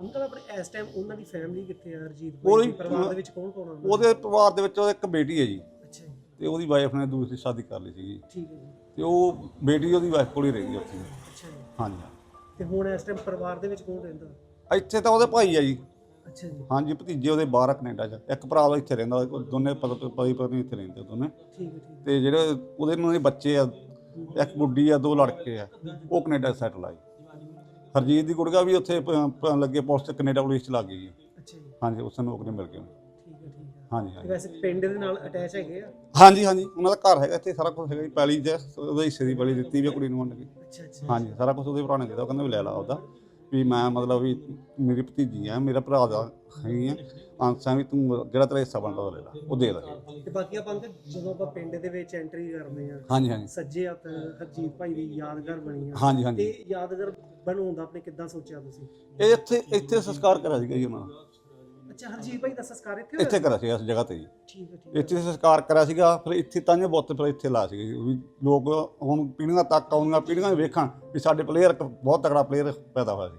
B: ਅੰਕਲ ਆਪਣੇ ਇਸ ਟਾਈਮ ਉਹਨਾਂ ਦੀ ਫੈਮਿਲੀ ਕਿੱਥੇ ਆ ਹਰਜੀਤ
D: ਉਹਦੀ-
B: ਪਰਿਵਾਰ ਦੇ ਵਿੱਚ ਕੌਣ ਕੌਣ
D: ਉਹਦੇ ਪਰਿਵਾਰ ਦੇ ਵਿੱਚ ਉਹਦੇ ਇੱਕ ਬੇਟੀ ਹੈ ਜੀ?
B: ਅੱਛਾ ਜੀ।
D: ਤੇ ਉਹਦੀ ਵਾਈਫ ਨੇ ਦੂਸਰੀ ਸ਼ਾਦੀ ਕਰ ਲਈ ਸੀਗੀ।
B: ਠੀਕ ਹੈ ਜੀ।
D: ਤੇ ਉਹ ਬੇਟੀ ਉਹਦੀ ਵਾਈਫ ਕੋਲ ਹੀ ਰਹੀ ਉੱਥੇ।
B: ਅੱਛਾ ਜੀ।
D: ਹਾਂਜੀ
B: ਤੇ ਹੁਣ ਇਸ ਟਾਈਮ ਪਰਿਵਾਰ ਦੇ ਵਿੱਚ ਕੌਣ ਰਹਿੰਦਾ?
D: ਇੱਥੇ ਤਾਂ ਉਹਦੇ ਭਾਈ ਆ ਜੀ।
B: ਅੱਛਾ ਜੀ।
D: ਹਾਂਜੀ ਭਤੀਜੇ ਉਹਦੇ ਬਾਹਰ ਆ ਕੈਨੇਡਾ 'ਚ। ਇੱਕ ਭਰਾ ਉਹਦਾ ਇੱਥੇ ਰਹਿੰਦਾ ਉਹਦੇ ਕੋਲ ਦੋਨੇ ਪਤੀ ਪਤੀ ਪਤਨੀ ਇੱਥੇ ਰਹਿੰਦੇ ਦੋਨੇ।
B: ਠੀਕ ਹੈ ਠੀਕ
D: ਤੇ ਜਿਹੜੇ ਉਹਦੇ ਨੂੰ ਬੱਚੇ ਆ ਇੱਕ ਗੁੱਡੀ ਆ ਦੋ ਲੜਕੇ ਆ ਉਹ ਕੈਨੇਡਾ ਸੈਟਲ ਆ ਜੀ। ਹਰਜੀਤ ਦੀ ਗੁੜਗਾ ਵੀ ਉੱਥੇ ਪ- ਪ- ਲੱਗੇ ਪੋਸਟ ਕੈਨੇਡਾ ਪੁਲਿਸ ਚ ਲੱਗ ਗਈ ਜੀ
B: ਹੈ। ਅੱਛਾ ਜੀ।
D: ਹਾਂਜੀ ਉਸ ਨੂੰ ਨੌਕਰੀ ਮਿਲ ਗਈ ਉਹਨੂੰ।
B: ਠੀਕ ਹੈ ਠੀਕ ਹੈ।
D: ਹਾਂਜੀ
B: ਤੇ
D: ਹਾਂਜੀ
B: ਵੈਸੇ ਪਿੰਡ ਦੇ ਨਾਲ ਅਟੈਚ ਹੈਗੇ ਆ?
D: ਹਾਂਜੀ ਹਾਂਜੀ ਉਹਨਾਂ ਦਾ ਘਰ ਹੈਗਾ ਇੱਥੇ ਸਾਰਾ ਕੁਝ ਹੈਗਾ ਜੀ ਪੈਲੀ ਉਹਦੇ ਹਿੱਸੇ ਦੀ ਪੈਲੀ ਦਿੱਤੀ ਵੀ ਆ ਕੁੜੀ ਨੂੰ
B: ਅੱਛਾ ਅੱਛਾ
D: ਹਾਂਜੀ ਸਾਰਾ ਕੁਝ ਉਹਦੇ ਭਰਾ ਨੇ ਦਿੱਤਾ ਉਹ ਕਹਿੰਦਾ ਵੀ ਲੈ ਲਾ ਉਹਦਾ ਵੀ ਮੈਂ ਮਤਲਬ ਵੀ ਮੇਰੀ ਭਤੀਜੀ ਆ ਮੇਰਾ ਭਰਾ ਦਾ ਹੈਗੀ ਆ। ਆਂਸਾਂ ਵੀ ਤੂੰ ਜਿਹੜਾ ਤੇਰਾ ਹਿੱਸਾ ਬਣਦਾ ਉਹ ਲੈ ਲਾ ਉਹ ਦੇ ਦੇ
B: ਤੇ ਬਾਕੀ ਆਪਾਂ ਜਦੋਂ ਆਪਾਂ ਪਿੰਡ ਦੇ ਵਿੱਚ ਐਂਟਰੀ ਕਰਦੇ ਆ
D: ਹਾਂਜੀ ਹਾਂਜੀ।
B: ਸੱਜੇ ਹੱਥ ਹਰਜੀਤ ਭਾਈ ਦੀ ਯਾਦਗਾਰ ਬਣੀ ਆ।
D: ਹਾਂਜੀ ਹਾਂਜੀ।
B: ਤੇ ਯਾਦਗਾਰ ਬਣਾਉਣ ਦਾ ਆਪਣੇ ਕਿੱਦਾਂ ਸੋਚਿਆ ਤੁਸੀਂ?
D: ਇਹ ਇੱਥੇ ਇੱਥੇ ਸੰਸਕਾਰ ਕਰਿਆ ਸੀਗਾ ਜੀ ਉਹਨਾਂ ਦਾ।
B: ਅੱਛਾ ਹਰਜੀਤ ਭਾਈ ਦਾ ਸੰਸਕਾਰ ਇੱਥੇ ਹੋਇਆ
D: ਇੱਥੇ ਕਰਿਆ ਸੀ ਇਸ ਜਗ੍ਹਾ ਤੇ ਜੀ।
B: ਠੀਕ ਹੈ ਠੀਕ
D: ਇੱਥੇ ਸੰਸਕਾਰ ਕਰਿਆ ਸੀਗਾ ਫਿਰ ਇੱਥੇ ਤਾਂ ਜੇ ਬੁੱਤ ਫਿਰ ਇੱਥੇ ਲਾ ਸੀਗੇ ਜੀ, ਵੀ ਲੋਕ ਹੁਣ ਪੀੜ੍ਹੀਆਂ ਤੱਕ ਆਉਣੀਆਂ ਪੀੜ੍ਹੀਆਂ ਵੀ ਵੇਖਣ ਵੀ ਸਾਡੇ ਪਲੇਅਰ ਬਹੁਤ ਤਕੜਾ ਪਲੇਅਰ ਪੈਦਾ ਹੋਇਆ ਸੀ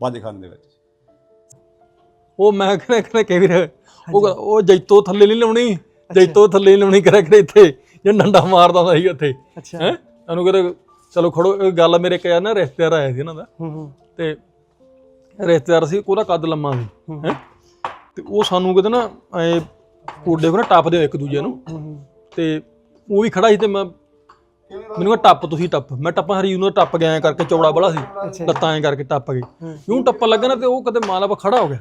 D: ਬਾਜੇਖਾਨ ਦੇ ਵਿੱਚ।
A: ਉਹ ਮੈਂ ਕਹਿੰਦਾ ਕਹਿੰਦਾ ਕਈ ਵਾਰ ਉਹ ਉਹ ਜੈਤੋ ਥੱਲੇ ਨਹੀਂ ਲਾਉਣੀ ਜੈਤੋ ਥੱਲੇ ਨਹੀਂ ਲਾਉਣੀ ਕਰਿਆ ਕਰੇ ਇੱਥੇ ਜੇ ਡੰਡਾ ਮਾਰਦਾ ਹੁੰਦਾ ਸੀ ਉੱਥੇ।
B: ਅੱਛਾ।
A: ਹੈ? ਉਹਨੂੰ ਕਹਿੰਦੇ ਚਲੋ ਖੜੋ ਇਹ ਗੱਲ ਮੇਰੇ ਕਿਹਾ ਨਾ ਰਿਸ਼ਤੇਦਾਰ ਆਏ ਸੀ ਇਹਨਾਂ ਦਾ।
B: ਹੂੰ ਹੂੰ।
A: ਤੇ ਰਿਸ਼ਤੇਦਾਰ ਸੀ ਉਹਦਾ ਕੱਦ ਲੰਮਾ ਸੀ ਹੈ। ਤੇ ਉਹ ਸਾਨੂੰ ਕਿਤੇ ਨਾ ਐ ਕੋਡੇ ਕੋਲ ਟੱਪਦੇ ਹੋਏ ਇੱਕ ਦੂਜੇ ਨੂੰ। ਤੇ ਉਹ ਵੀ ਖੜਾ ਸੀ ਤੇ ਮੈਂ ਮੈਨੂੰ ਕਹਿੰਦਾ ਟੱਪ ਤੁਸੀਂ ਟੱਪ। ਮੈਂ ਟੱਪਾਂ ਹਰੀ ਉਹਨੂੰ ਟੱਪ ਗਿਆ ਐਂ ਕਰਕੇ ਚੌੜਾ ਬੜਾ ਸੀ ਲੱਤਾਂ ਐਂ ਕਰਕੇ ਟੱਪ ਗਈ ਕਿਉਂ ਟੱਪਣ ਲੱਗਾ ਨਾ ਤੇ ਉਹ ਕਦੇ ਮਾਲਾ ਖੜਾ ਹੋ ਗਿਆ।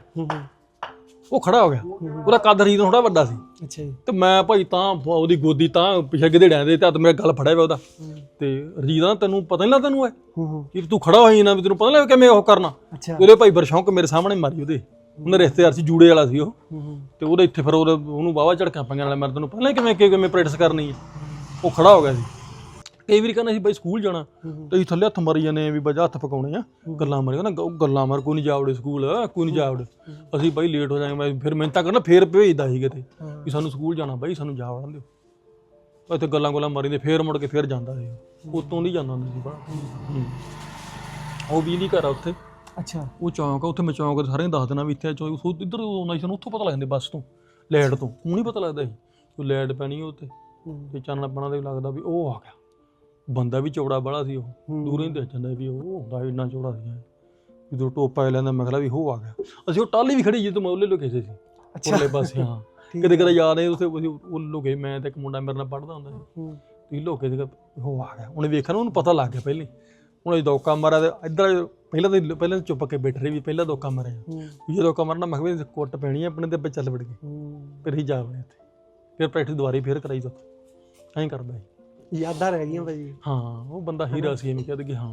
A: ਉਹ ਖੜਾ ਹੋ ਗਿਆ। ਉਹਦਾ ਕੱਦ ਹਰੀ ਤੋਂ ਥੋੜਾ ਵੱਡਾ ਸੀ।
B: ਅੱਛਾ ਜੀ।
A: ਤੇ ਮੈਂ ਭਾਈ ਤਾਂ ਉਹਦੀ ਗੋਦੀ ਤਾਂ ਪਿਛੇ ਗਧੇੜਿਆਂ ਦੇ ਤੇ ਹੱਥ ਮੇਰਾ ਗਲ ਫੜਿਆ ਹੋਇਆ ਉਹਦਾ। ਤੇ ਰਜੀਤ ਦਾ ਤੈਨੂੰ ਪਤਾ ਨਹੀਂ ਲੱਗਦਾ ਤੈਨੂੰ
B: ਹੂੰ
A: ਕਿ ਤੂੰ ਖੜਾ ਹੋਈ ਨਾ ਵੀ ਤੈਨੂੰ ਪਤਾ ਲੱਗ ਕਿਵੇਂ ਉਹ ਕਰਨਾ। ਉਹਦੇ ਭਾਈ ਬਰਸ਼ੌਂਕ ਮੇਰੇ ਸਾਹਮਣੇ ਮਾਰੀ ਉਹਦੇ। ਉਹਨੇ ਰਿਸ਼ਤੇਦਾਰ ਸੀ ਜੂੜੇ ਵਾਲਾ ਸੀ ਉਹ। ਤੇ ਉਹਦੇ ਇੱਥੇ ਫਿਰ ਉਹਨੂੰ ਵਾਵਾ ਝੜਕਾਂ ਪਈਆਂ ਨਾਲੇ ਮੈਂ ਤੈਨੂੰ ਪਹਿਲਾਂ ਕਿਵੇਂ ਕਿਵੇਂ ਪ੍ਰੈਕਟਿਸ ਕਰਨੀ ਹੈ। ਉਹ ਖੜਾ ਹੋ ਗਿਆ ਸੀ। ਕਈ ਵਾਰੀ ਕਹਿੰਦਾ ਸੀ ਬਾਈ ਸਕੂਲ ਜਾਣਾ ਤੇ ਅਸੀਂ ਥੱਲੇ ਹੱਥ ਮਾਰੀ ਜਾਂਦੇ ਆ ਵੀ ਬਜਾ ਹੱਥ ਪਕਾਉਣੇ ਆ ਗੱਲਾਂ ਮਾਰੀ ਕਹਿੰਦਾ ਗ- ਗੱਲਾਂ ਮਾਰ ਕੋਈ ਨਹੀਂ ਜਾਵੜੇ ਸਕੂਲ ਕੋਈ ਨਹੀਂ ਜਾਵੜੇ ਅਸੀਂ ਬਾਈ ਲੇਟ ਹੋ ਜਾਵਾਂਗੇ ਮੈਂ ਫਿਰ ਮਿਹਨਤਾਂ ਕਰਨਾ ਫੇਰ ਭੇਜਦਾ ਸੀ ਕਿਤੇ ਵੀ ਸਾਨੂੰ ਸਕੂਲ ਜਾਣਾ ਬਾਈ ਸਾਨੂੰ ਜਾ ਵੜਨ ਦਿਓ। ਇੱਥੇ ਗੱਲਾਂ ਗੱਲਾਂ ਮਾਰੀ ਦੇ ਫੇਰ ਮੁੜ ਕੇ ਫੇਰ ਜਾਂਦਾ ਸੀ। ਉਤੋਂ ਨਹੀਂ ਜਾਂਦਾ ਹੁੰਦਾ ਸੀ ਬਾਹਰ। ਹੂੰ। ਉਹ ਬਿਜਲੀ ਘਰ ਆ ਉੱਥੇ।
B: ਅੱਛਾ।
A: ਉਹ ਚੌਂਕ ਆ ਉੱਥੇ ਮੈਂ ਚੌਂਕ ਸਾਰਿਆਂ ਨੂੰ ਦੱਸ ਦੇਣਾ ਵੀ ਇੱਥੇ ਚੌਂਕ ਸੋ ਇੱਧਰ ਆਉਂਦਾ ਸੀ ਸਾਨੂੰ ਉੱਥੋਂ ਪਤਾ ਲੱਗ ਜਾਂਦਾ ਬੱਸ ਤੋਂ ਲਾਈਟ ਤੋਂ। ਹੁਣ ਨਹੀਂ ਪਤਾ ਲੱਗਦਾ ਸੀ ਕਿ ਲਾਈਟ ਪੈਣੀ ਉਹ ਤੇ ਚਾਨਣਾ ਪਣਾ ਦੇ ਲੱਗਦਾ ਵੀ ਉਹ ਆ ਗਿਆ। ਬੰਦਾ ਵੀ ਚੌੜਾ ਬੜਾ ਸੀ ਉਹ ਦੂਰੋਂ ਹੀ ਦੇਖ ਜਾਂਦਾ ਵੀ ਉਹ ਹੁੰਦਾ ਇੰਨਾ ਚੌੜਾ ਸੀ ਜਦੋਂ ਟੋਪਾ ਜਿਹਾ ਲੈਂਦਾ ਮੈਂ ਕਿਹਾ ਵੀ ਉਹ ਆ ਗਿਆ। ਅਸੀਂ ਉਹ ਟਾਲੀ ਵੀ ਖੜੀ ਜਿੱਦੋਂ ਮੌਲੇ ਲੁਕੇ ਸੀ ਉੱਪਰਲੇ ਪਾਸੇ ਹਾਂ। ਕਦੇ ਕਦੇ ਯਾਦ ਹੈ ਉੱਥੇ ਅਸੀਂ ਉਹ ਲੁਕੇ ਮੈਂ ਤੇ ਇੱਕ ਮੁੰਡਾ ਮੇਰੇ ਨਾਲ ਪੜਦਾ ਹੁੰਦਾ ਸੀ। ਤੁਸੀਂ ਲੋਕੇ ਸੀਗਾ ਉਹ ਆ ਗਿਆ। ਉਹਨੇ ਵੇਖਿਆ ਨਾ ਉਹਨੂੰ ਪਤਾ ਲੱਗ ਗਿਆ ਪਹਿਲੇ। ਉਹਨੇ ਦੋਕਾ ਮਾਰਿਆ ਤੇ ਇੱਧਰ ਪਹਿਲਾਂ ਤਾਂ ਪਹਿਲਾਂ ਤਾਂ ਚੁੱਪ ਕੇ ਬੈਠੇ ਰਹੀ ਵੀ ਪਹਿਲਾਂ ਦੋਕਾ ਮਾਰਿਆ। ਵੀ ਜੇ ਦੋਕਾ ਮਾਰਨਾ ਮੈਂ ਕਿਹਾ ਵੀ ਕੁੱਟ ਪੈਣੀ ਆ ਆਪਣੇ ਤੇ ਆਪਾਂ ਚੱਲ ਵੜ ਗਏ ਫਿਰ ਹੀ ਜਾ ਵੜੇ ਉੱਥੇ। ਫਿਰ ਪ੍ਰੈਕਟਿਸ ਦੁਬਾਰੀ ਫਿਰ ਕਰਾਈ ਦੋ ਐਂ ਕਰਦਾ ਸੀ।
B: ਯਾਦਾਂ ਰਹਿ ਗਈਆਂ ਭਾਜੀ।
A: ਹਾਂ ਉਹ ਬੰਦਾ ਹੀਰਾ ਸੀ ਐਵੇਂ ਕਹਿੰਦੇ ਕਿ ਹਾਂ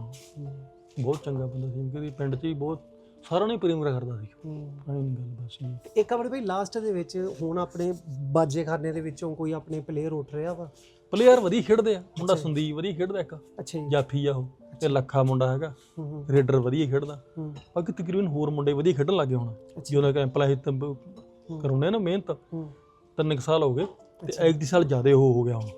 A: ਬਹੁਤ ਚੰਗਾ ਬੰਦਾ ਸੀ ਕਿਉਂਕਿ ਪਿੰਡ 'ਚ ਹੀ ਬਹੁਤ ਸਾਰਿਆਂ ਨੇ ਪ੍ਰੇਮ ਕਰਦਾ ਸੀ। ਐਂ ਨਹੀਂ ਗੱਲ ਬਸ
B: ਇੱਕ ਆਪਣੇ ਭਾਈ ਲਾਸਟ ਦੇ ਵਿੱਚ ਹੁਣ ਆਪਣੇ ਬਾਜੇਖਾਨੇ ਦੇ ਵਿੱਚੋਂ ਕੋਈ ਆਪਣੇ ਪਲੇਅਰ ਉੱਠ ਰਿਹਾ ਵਾ?
A: ਪਲੇਅਰ ਵਧੀਆ ਖੇਡਦੇ ਆ ਮੁੰਡਾ ਸੰਦੀਪ ਵਧੀਆ ਖੇਡਦਾ ਇੱਕ
B: ਅੱਛਾ ਜੀ।
A: ਜਾਫੀ ਆ ਉਹ ਤੇ ਲੱਖਾ ਮੁੰਡਾ ਹੈਗਾ ਰੇਡਰ ਵਧੀਆ ਖੇਡਦਾ। ਬਾਕੀ ਤਕਰੀਬਨ ਹੋਰ ਮੁੰਡੇ ਵਧੀਆ ਖੇਡਣ ਲੱਗੇ ਹੁਣ। ਜਦੋਂ ਕਿ ਐਂਪਲਾਈ ਕਰਾਉਣੇ ਨਾ ਮਿਹਨਤ ਤਿੰਨ ਕੁ ਸਾਲ ਹੋ ਗਏ ਤੇ ਇੱਕ ਦੀ ਸਾਲ ਜ਼ਿਆਦਾ ਉਹ ਹੋ ਗਿਆ ਹੁਣ।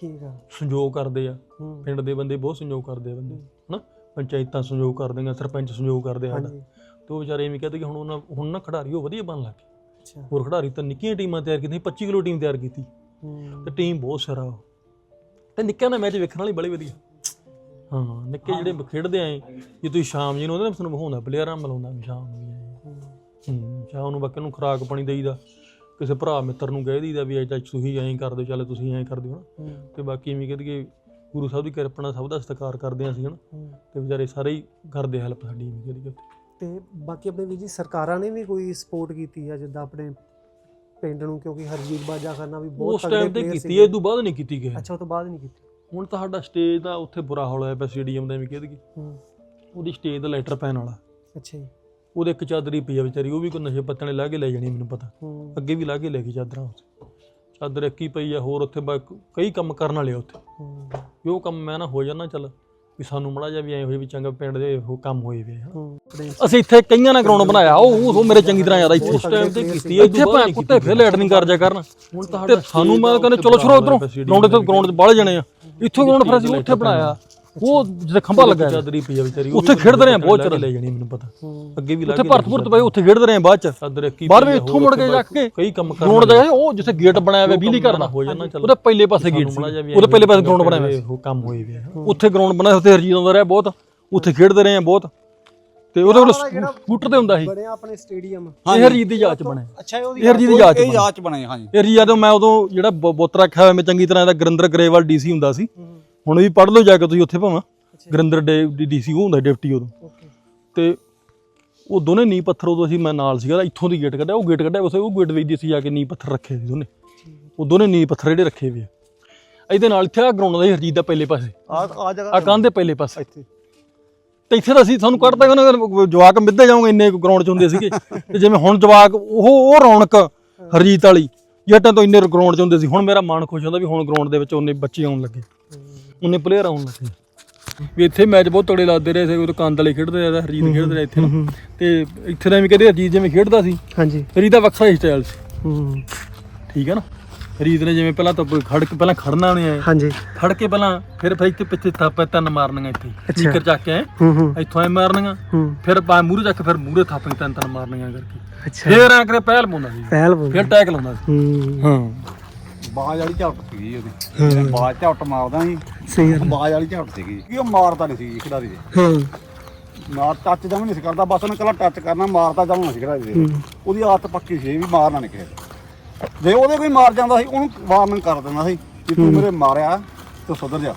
B: ਠੀਕ ਆ।
A: ਸੰਯੋਗ ਕਰਦੇ ਆ।
B: ਹੂੰ।
A: ਪਿੰਡ ਦੇ ਬੰਦੇ ਬਹੁਤ ਸੰਯੋਗ ਕਰਦੇ ਆ ਬੰਦੇ ਹਨਾ? ਪੰਚਾਇਤਾਂ ਸੰਯੋਗ ਕਰਦੀਆਂ ਸਰਪੰਚ ਸੰਯੋਗ ਕਰਦੇ ਆ ਸਾਡਾ।
B: ਹਾਂਜੀ।
A: ਤੇ ਉਹ ਵਿਚਾਰੇ ਐਵੇਂ ਕਹਿੰਦੇ ਕਿ ਹੁਣ ਉਹਨਾਂ ਹੁਣ ਨਾ ਖਿਡਾਰੀ ਉਹ ਵਧੀਆ ਬਣ ਲੱਗੇ
B: ਅੱਛਾ।
A: ਹੋਰ ਖਿਡਾਰੀ ਤਾਂ ਨਿੱਕੀਆਂ ਟੀਮਾਂ ਤਿਆਰ ਕੀਤੀਆਂ 25 ਕਿਲੋ ਟੀਮ ਤਿਆਰ ਕੀਤੀ।
B: ਹੂੰ।
A: ਤੇ ਟੀਮ ਬਹੁਤ ਸਿਰਾ ਉਹ। ਤੇ ਨਿੱਕਿਆਂ ਦਾ ਮੈਚ ਵੇਖਣ ਵਾਲੀ ਬੜੀ ਵਧੀਆ। ਹਾਂ ਨਿੱਕੇ ਜਿਹੜੇ ਖੇਡਦੇ ਆਂ ਜੇ ਤੁਸੀਂ ਸ਼ਾਮ ਜੀ ਨੂੰ ਉਹਦੇ ਨਾਲ ਤੁਹਾਨੂੰ ਪਲੇਅਰਾਂ ਮਿਲਾਉਂਦਾ ਵੀ ਸ਼ਾਮ ਨੂੰ ਵੀ। ਹੂੰ। ਸ਼ਾਮ ਨੂੰ ਬਾਕੀ ਨੂੰ ਖੁਰਾਕ ਪਾਣੀ ਦੇਈਦਾ। ਕਿਸੇ ਭਰਾ ਮਿੱਤਰ ਨੂੰ ਕਹਿ ਦਈਦਾ ਵੀ ਅੱਜ ਤੁਸੀਂ ਐਂ ਕਰ ਦਿਓ ਚੱਲ ਤੁਸੀਂ ਐਂ ਕਰ ਦਿਓ ਤੇ ਬਾਕੀ ਐਵੇਂ ਕਹਿੰਦੇ ਕਿ ਗੁਰੂ ਸਾਹਿਬ ਦੀ ਕਿਰਪਾ ਨਾਲ ਸਭ ਦਾ ਸਤਿਕਾਰ ਕਰਦੇ ਹਾਂ ਅਸੀਂ ਹਨਾ। ਤੇ ਵਿਚਾਰੇ ਸਾਰੇ ਹੀ ਕਰਦੇ ਹੈਲਪ ਸਾਡੀ ਐਵੇਂ ਕਹਿੰਦੇ
B: ਤੇ ਬਾਕੀ ਆਪਣੇ ਵੀਰ ਜੀ ਸਰਕਾਰਾਂ ਨੇ ਵੀ ਕੋਈ ਸਪੋਰਟ ਕੀਤੀ ਆ ਜਿੱਦਾਂ ਆਪਣੇ ਪਿੰਡ ਨੂੰ ਕਿਉਂਕਿ ਹਰਜੀਤ ਬਾਜਾ ਖਾਨਾ ਵੀ ਬਹੁਤ
A: ਉਸ
B: ਤਗੜੇ
A: ਟਾਈਮ ਤੇ
B: player
A: ਕੀਤੀ। ਇਹ ਤੋਂ ਬਾਅਦ ਨਹੀਂ ਕੀਤੀ ਗਈ
B: ਅੱਛਾ ਉਹ ਤੋਂ ਬਾਅਦ ਨਹੀਂ ਕੀਤੀ।
A: ਹੁਣ ਤਾਂ ਸਾਡਾ ਸਟੇਜ ਦਾ ਉੱਥੇ ਬੁਰਾ ਹਾਲ ਹੋਇਆ ਪਿਆ ਸਟੇਡੀਅਮ ਦਾ ਐਵੇਂ ਕਹਿੰਦੇ ਕਿ
B: ਹੂੰ।
A: ਉਹਦੀ ਸਟੇਜ ਦਾ ਲੈਟਰ ਪੈਣ ਵਾਲਾ।
B: ਅੱਛਾ ਜੀ।
A: ਉਹਦੇ ਇੱਕ ਚਾਦਰੀ ਪਈ ਆ ਵਿਚਾਰੀ ਉਹ ਵੀ ਕੋਈ ਨਸ਼ੇ ਪੱਤਣੇ ਲਾ ਕੇ ਲੈ ਜਾਣੀ ਮੈਨੂੰ ਪਤਾ।
B: ਹੂੰ।
A: ਅੱਗੇ ਵੀ ਲਾ ਕੇ ਲੈ ਗਈ ਚਾਦਰਾਂ ਉੱਥੇ ਚਾਦਰ ਇੱਕ ਹੀ ਪਈ ਆ ਹੋਰ ਉੱਥੇ ਬਾ- ਕਈ ਕੰਮ ਕਰਨ ਵਾਲੇ ਆ ਉੱਥੇ।
B: ਹੂੰ।
A: ਵੀ ਉਹ ਕੰਮ ਮੈਂ ਨਾ ਹੋ ਜਾਣਾ ਚੱਲ ਵੀ ਸਾਨੂੰ ਮੜਾ ਜਾ ਵੀ ਐ ਹੋਏ ਵੀ ਚੰਗਾ ਪਿੰਡ ਦੇ ਉਹ ਕੰਮ ਹੋਏ ਵੇ ਹਨਾ।
B: ਹੂੰ।
A: ਅਸੀਂ ਇੱਥੇ ਕਈਆਂ ਨਾਲ ਗਰਾਊਂਡ ਬਣਾਇਆ ਉਹ ਉਹ ਮੇਰੇ ਚੰਗੀ ਤਰ੍ਹਾਂ ਯਾਦ ਆ ਇੱਥੇ ਉਸ ਟਾਈਮ ਤੇ ਕੀਤੀ ਇੱਥੇ ਭਾਂ ਕੁੱਤੇ ਫਿਰ ਲੈਟ ਨਹੀਂ ਕਰ ਜਾ ਕਰਨ। ਤੇ ਸਾਨੂੰ ਮੈਂ ਕਹਿੰਦੇ ਚਲੋ ਛੜੋ ਉਧਰੋਂ ਗਰਾਊਂਡ ਤੇ ਗਰਾਊਂਡ 'ਚ ਬਾਹਲੇ ਜਣੇ ਆ। ਇੱਥੋਂ ਗਰਾਊਂਡ ਫਿਰ ਅਸੀਂ ਉੱਥੇ ਬਣਾਇਆ। ਉਹ ਜਿੱਥੇ ਖੰਭਾ ਲੱਗਾ ਹੈ,
E: ਚਾਦਰੀ ਪਈ ਆ ਵਿਚਾਰੀ
A: ਉੱਥੇ ਖੇਡਦੇ ਰਹੇ ਆ ਬਹੁਤ ਚਿਰ।
E: ਲੈ ਜਾਣੀ ਮੈਨੂੰ ਪਤਾ। ਅੱਗੇ ਵੀ
A: ਉੱਥੇ ਭਰਤਪੁਰ ਪਏ ਉੱਥੇ ਖੇਡਦੇ ਰਹੇ ਆ ਬਾਅਦ ਚ।
E: ਚਾਦਰ ਇੱਕ ਹੀ
A: ਬਾਹਰ
E: ਪਈ
A: ਵੀ
E: ਆ,
A: ਇੱਥੋਂ ਮੁੜ ਕੇ ਜਾ ਕੇ
E: ਕਈ ਕੰਮ ਕਰ
A: ਗਰਾਊਂਡ ਦਾ ਉਹ ਜਿੱਥੇ ਗੇਟ ਬਣਾਇਆ ਹੋਇਆ ਬਿਜਲੀ ਘਰ ਦਾ।
E: ਹੋ ਜਾਣਾ ਚੱਲ।
A: ਉਹਦੇ ਪਹਿਲੇ ਪਾਸੇ ਗੇਟ ਸੀ।
E: ਵੀ
A: ਉਹਦੇ ਪਹਿਲੇ ਪਾਸੇ ਗਰਾਊਂਡ ਬਣਾਇਆ ਹੋਇਆ ਸੀ।
E: ਉਹ ਕੰਮ ਹੋਏ ਵੇ ਆ।
A: ਉੱਥੇ ਗਰਾਊਂਡ ਬਣਾਇਆ ਉੱਥੇ ਹਰਜੀਤ ਆਉਂਦਾ ਰਿਹਾ ਬਹੁਤ। ਉੱਥੇ ਖੇਡਦੇ ਰਹੇ ਆ ਬਹੁਤ। ਤੇ ਉਹਦੇ ਕੋਲ ਸਕੂਟਰ ਤੇ ਹੁੰਦਾ ਸੀ।
B: ਬਣਿਆ ਆਪਣੇ ਸਟੇਡੀਅਮ।
A: ਇਹ ਹਰਜੀਤ ਦੀ ਯਾਦ ਚ ਬਣਿਆ।
B: ਅੱਛਾ ਉਹਦੀ
A: ਇਹ ਹਰਜੀਤ ਦੀ ਯਾਦ ਚ
D: ਇਹ
A: ਬਣਿਆ।
D: ਯਾਦ ਚ ਬਣੇ ਹਾਂਜੀ।
A: ਇਹ ਹਰਜੀਤ ਜਦੋਂ ਮੈਂ ਉਦੋਂ ਜਿਹੜਾ ਬ- ਬੁੱਤ ਰੱਖਿਆ ਹੋਇਆ ਮੈਂ ਚੰਗੀ ਤਰ੍ਹਾਂ ਇਹਦਾ ਗੁਰਿੰਦਰ ਗਰੇਵਾਲ ਡੀਸੀ ਹੁੰਦਾ ਸੀ।
B: ਹੂੰ।
A: ਹੁਣ ਵੀ ਪੜ੍ਹ ਲਓ ਜਾ ਕੇ ਤੁਸੀਂ ਉੱਥੇ ਭਾਵਾਂ। ਗੁਰਿੰਦਰ ਡੇ ਡੀਸੀ ਉਹ ਹੁੰਦਾ ਡਿਪਟੀ ਉਦੋਂ। ਤੇ ਉਹ ਦੋਨੇ ਨੀ ਪੱਥਰ ਉਦੋਂ ਅਸੀਂ ਮੈਂ ਨਾਲ ਸੀਗਾ ਇੱਥੋਂ ਦੀ ਗੇਟ ਕੱਢਿਆ ਉਹ ਗੇਟ ਕੱਢਿਆ ਉਸੇ ਉਹ ਗੇਟ ਵਿੱਚ ਦੀ ਅਸੀਂ ਜਾ ਕੇ ਨੀ ਪੱਥਰ ਰੱਖੇ ਸੀ ਦੋਨੇ। ਉਹ ਦੋਨੇ ਨੀ ਪੱਥਰ ਜਿਹੜੇ ਰੱਖੇ ਵੀ ਆ। ਇਹਦੇ ਨਾਲ ਇੱਥੇ ਆ ਗਰਾਊਂਡ ਦਾ ਹਰਜੀਤ ਦਾ ਪਹਿਲੇ ਪਾਸੇ।
D: ਆ ਆ ਜਗ੍ਹਾ
A: ਆ ਕੰਧ ਦੇ ਪਹਿਲੇ ਪਾਸੇ।
D: ਇੱਥੇ।
A: ਤੇ ਇੱਥੇ ਤਾਂ ਅਸੀਂ ਤੁਹਾਨੂੰ ਕੱਢਦਾ ਉਹਨਾਂ ਜਵਾਕ ਮਿੱਧੇ ਜਾਓਗੇ ਇੰਨੇ ਗਰਾਊਂਡ 'ਚ ਹੁੰਦੇ ਸੀਗੇ। ਤੇ ਜਿਵੇਂ ਹੁਣ ਜਵਾਕ ਉਹ ਉਹ ਰੌਣਕ ਹਰਜੀਤ ਵਾਲੀ ਜੱਟਾਂ ਤੋਂ ਇੰਨੇ ਗਰਾਊਂਡ 'ਚ ਹੁੰਦੇ ਸੀ। ਹੁਣ ਮੇਰਾ ਮਨ ਖੁਸ਼ ਹੁੰਦਾ ਵੀ ਹੁਣ ਗਰਾਊਂਡ ਦੇ ਵਿੱਚ ਉਹਨੇ ਬੱਚੇ ਆਉਣ ਲੱਗੇ। ਉਹਨੇ ਪਲੇਅਰ ਆਉਣ ਲੱਗੇ ਵੀ ਇੱਥੇ ਮੈਚ ਬਹੁਤ ਤੜੇ ਲੱਗਦੇ ਰਹੇ ਸੀ ਉਹ ਕੰਦ ਵਾਲੇ ਖੇਡਦੇ ਆ ਹਰਜੀਤ ਖੇਡਦੇ ਰਹੇ ਇੱਥੇ ਨਾ। ਤੇ ਇੱਥੇ ਦਾ ਵੀ ਕਹਿੰਦੇ ਹਰਜੀਤ ਜਿਵੇਂ ਖੇਡਦਾ ਸੀ
B: ਹਾਂਜੀ।
A: ਹਰਜੀਤ ਦਾ ਵੱਖਰਾ ਹੀ ਸਟਾਈਲ ਸੀ।
B: ਹੂੰ।
A: ਠੀਕ ਹੈ ਨਾ? ਹਰਜੀਤ ਨੇ ਜਿਵੇਂ ਪਹਿਲਾਂ ਤਾਂ ਖੜ ਕੇ ਪਹਿਲਾਂ ਖੜਨਾ ਉਹਨੇ ਐਂ,
B: ਹਾਂਜੀ।
A: ਖੜ ਕੇ ਪਹਿਲਾਂ ਫਿਰ ਫਿਰ ਇੱਥੇ ਪਿੱਛੇ ਥਾਪੇ ਤਿੰਨ ਮਾਰਨੀਆਂ ਇੱਥੇ। ਨੀਕਰ ਚੱਕ ਕੇ ਐਂ,
B: ਹੂੰ ਹੂੰ।
A: ਇੱਥੋਂ ਐ ਮਾਰਨੀਆਂ।
B: ਹੂੰ।
A: ਫਿਰ ਪਾ ਮੂਰੇ ਚੱਕ ਫਿਰ ਮੂਰੇ ਥਾਪੇ ਤਿੰਨ ਤਿੰਨ ਮਾਰਨੀਆਂ ਕਰਕੇ।
B: ਅੱਛਾ।
A: ਫਿਰ ਐ ਕਰੇ ਪਹਿਲ ਪਾਉਂਦਾ ਸੀ।
B: ਪਹਿਲ ਬੋਲ
A: ਫਿਰ ਟੈਕ ਲਾਉਂਦਾ ਸੀ।
B: ਹੂੰ।
A: ਹਾਂ।
D: ਬਾਜ ਵਾਲੀ ਝੱਟ ਸੀਗੀ ਉਹਦੀ। ਬਾਜ ਝੱਟ ਮਾਰਦਾ ਸੀ।
B: ਸਹੀ ਗੱਲ
D: ਬਾਜ ਵਾਲੀ ਝੱਟ ਸੀਗੀ। ਕਿ ਉਹ ਮਾਰਦਾ ਨਹੀਂ ਸੀ ਖਿਡਾਰੀ ਦੇ।
B: ਹਾਂ।
D: ਮਾਰ ਟੱਚ ਜਮ ਨਹੀਂ ਸੀ ਕਰਦਾ ਬਸ ਉਹਨੇ ਕੱਲਾ ਟੱਚ ਕਰਨਾ ਮਾਰਦਾ ਜਮ ਨਹੀਂ ਸੀ ਖਿਡਾਰੀ ਦੇ। ਉਹਦੀ ਆਦਤ ਪੱਕੀ ਸੀ ਵੀ ਮਾਰਨਾ ਨਹੀਂ ਕਿਸੇ। ਜੇ ਉਹਦੇ ਕੋਈ ਮਾਰ ਜਾਂਦਾ ਸੀ ਉਹਨੂੰ ਵਾਰਨਿੰਗ ਕਰ ਦਿੰਦਾ ਸੀ ਕਿ ਤੂੰ ਮੇਰੇ ਮਾਰਿਆ ਤੂੰ ਸੁਧਰ ਜਾ।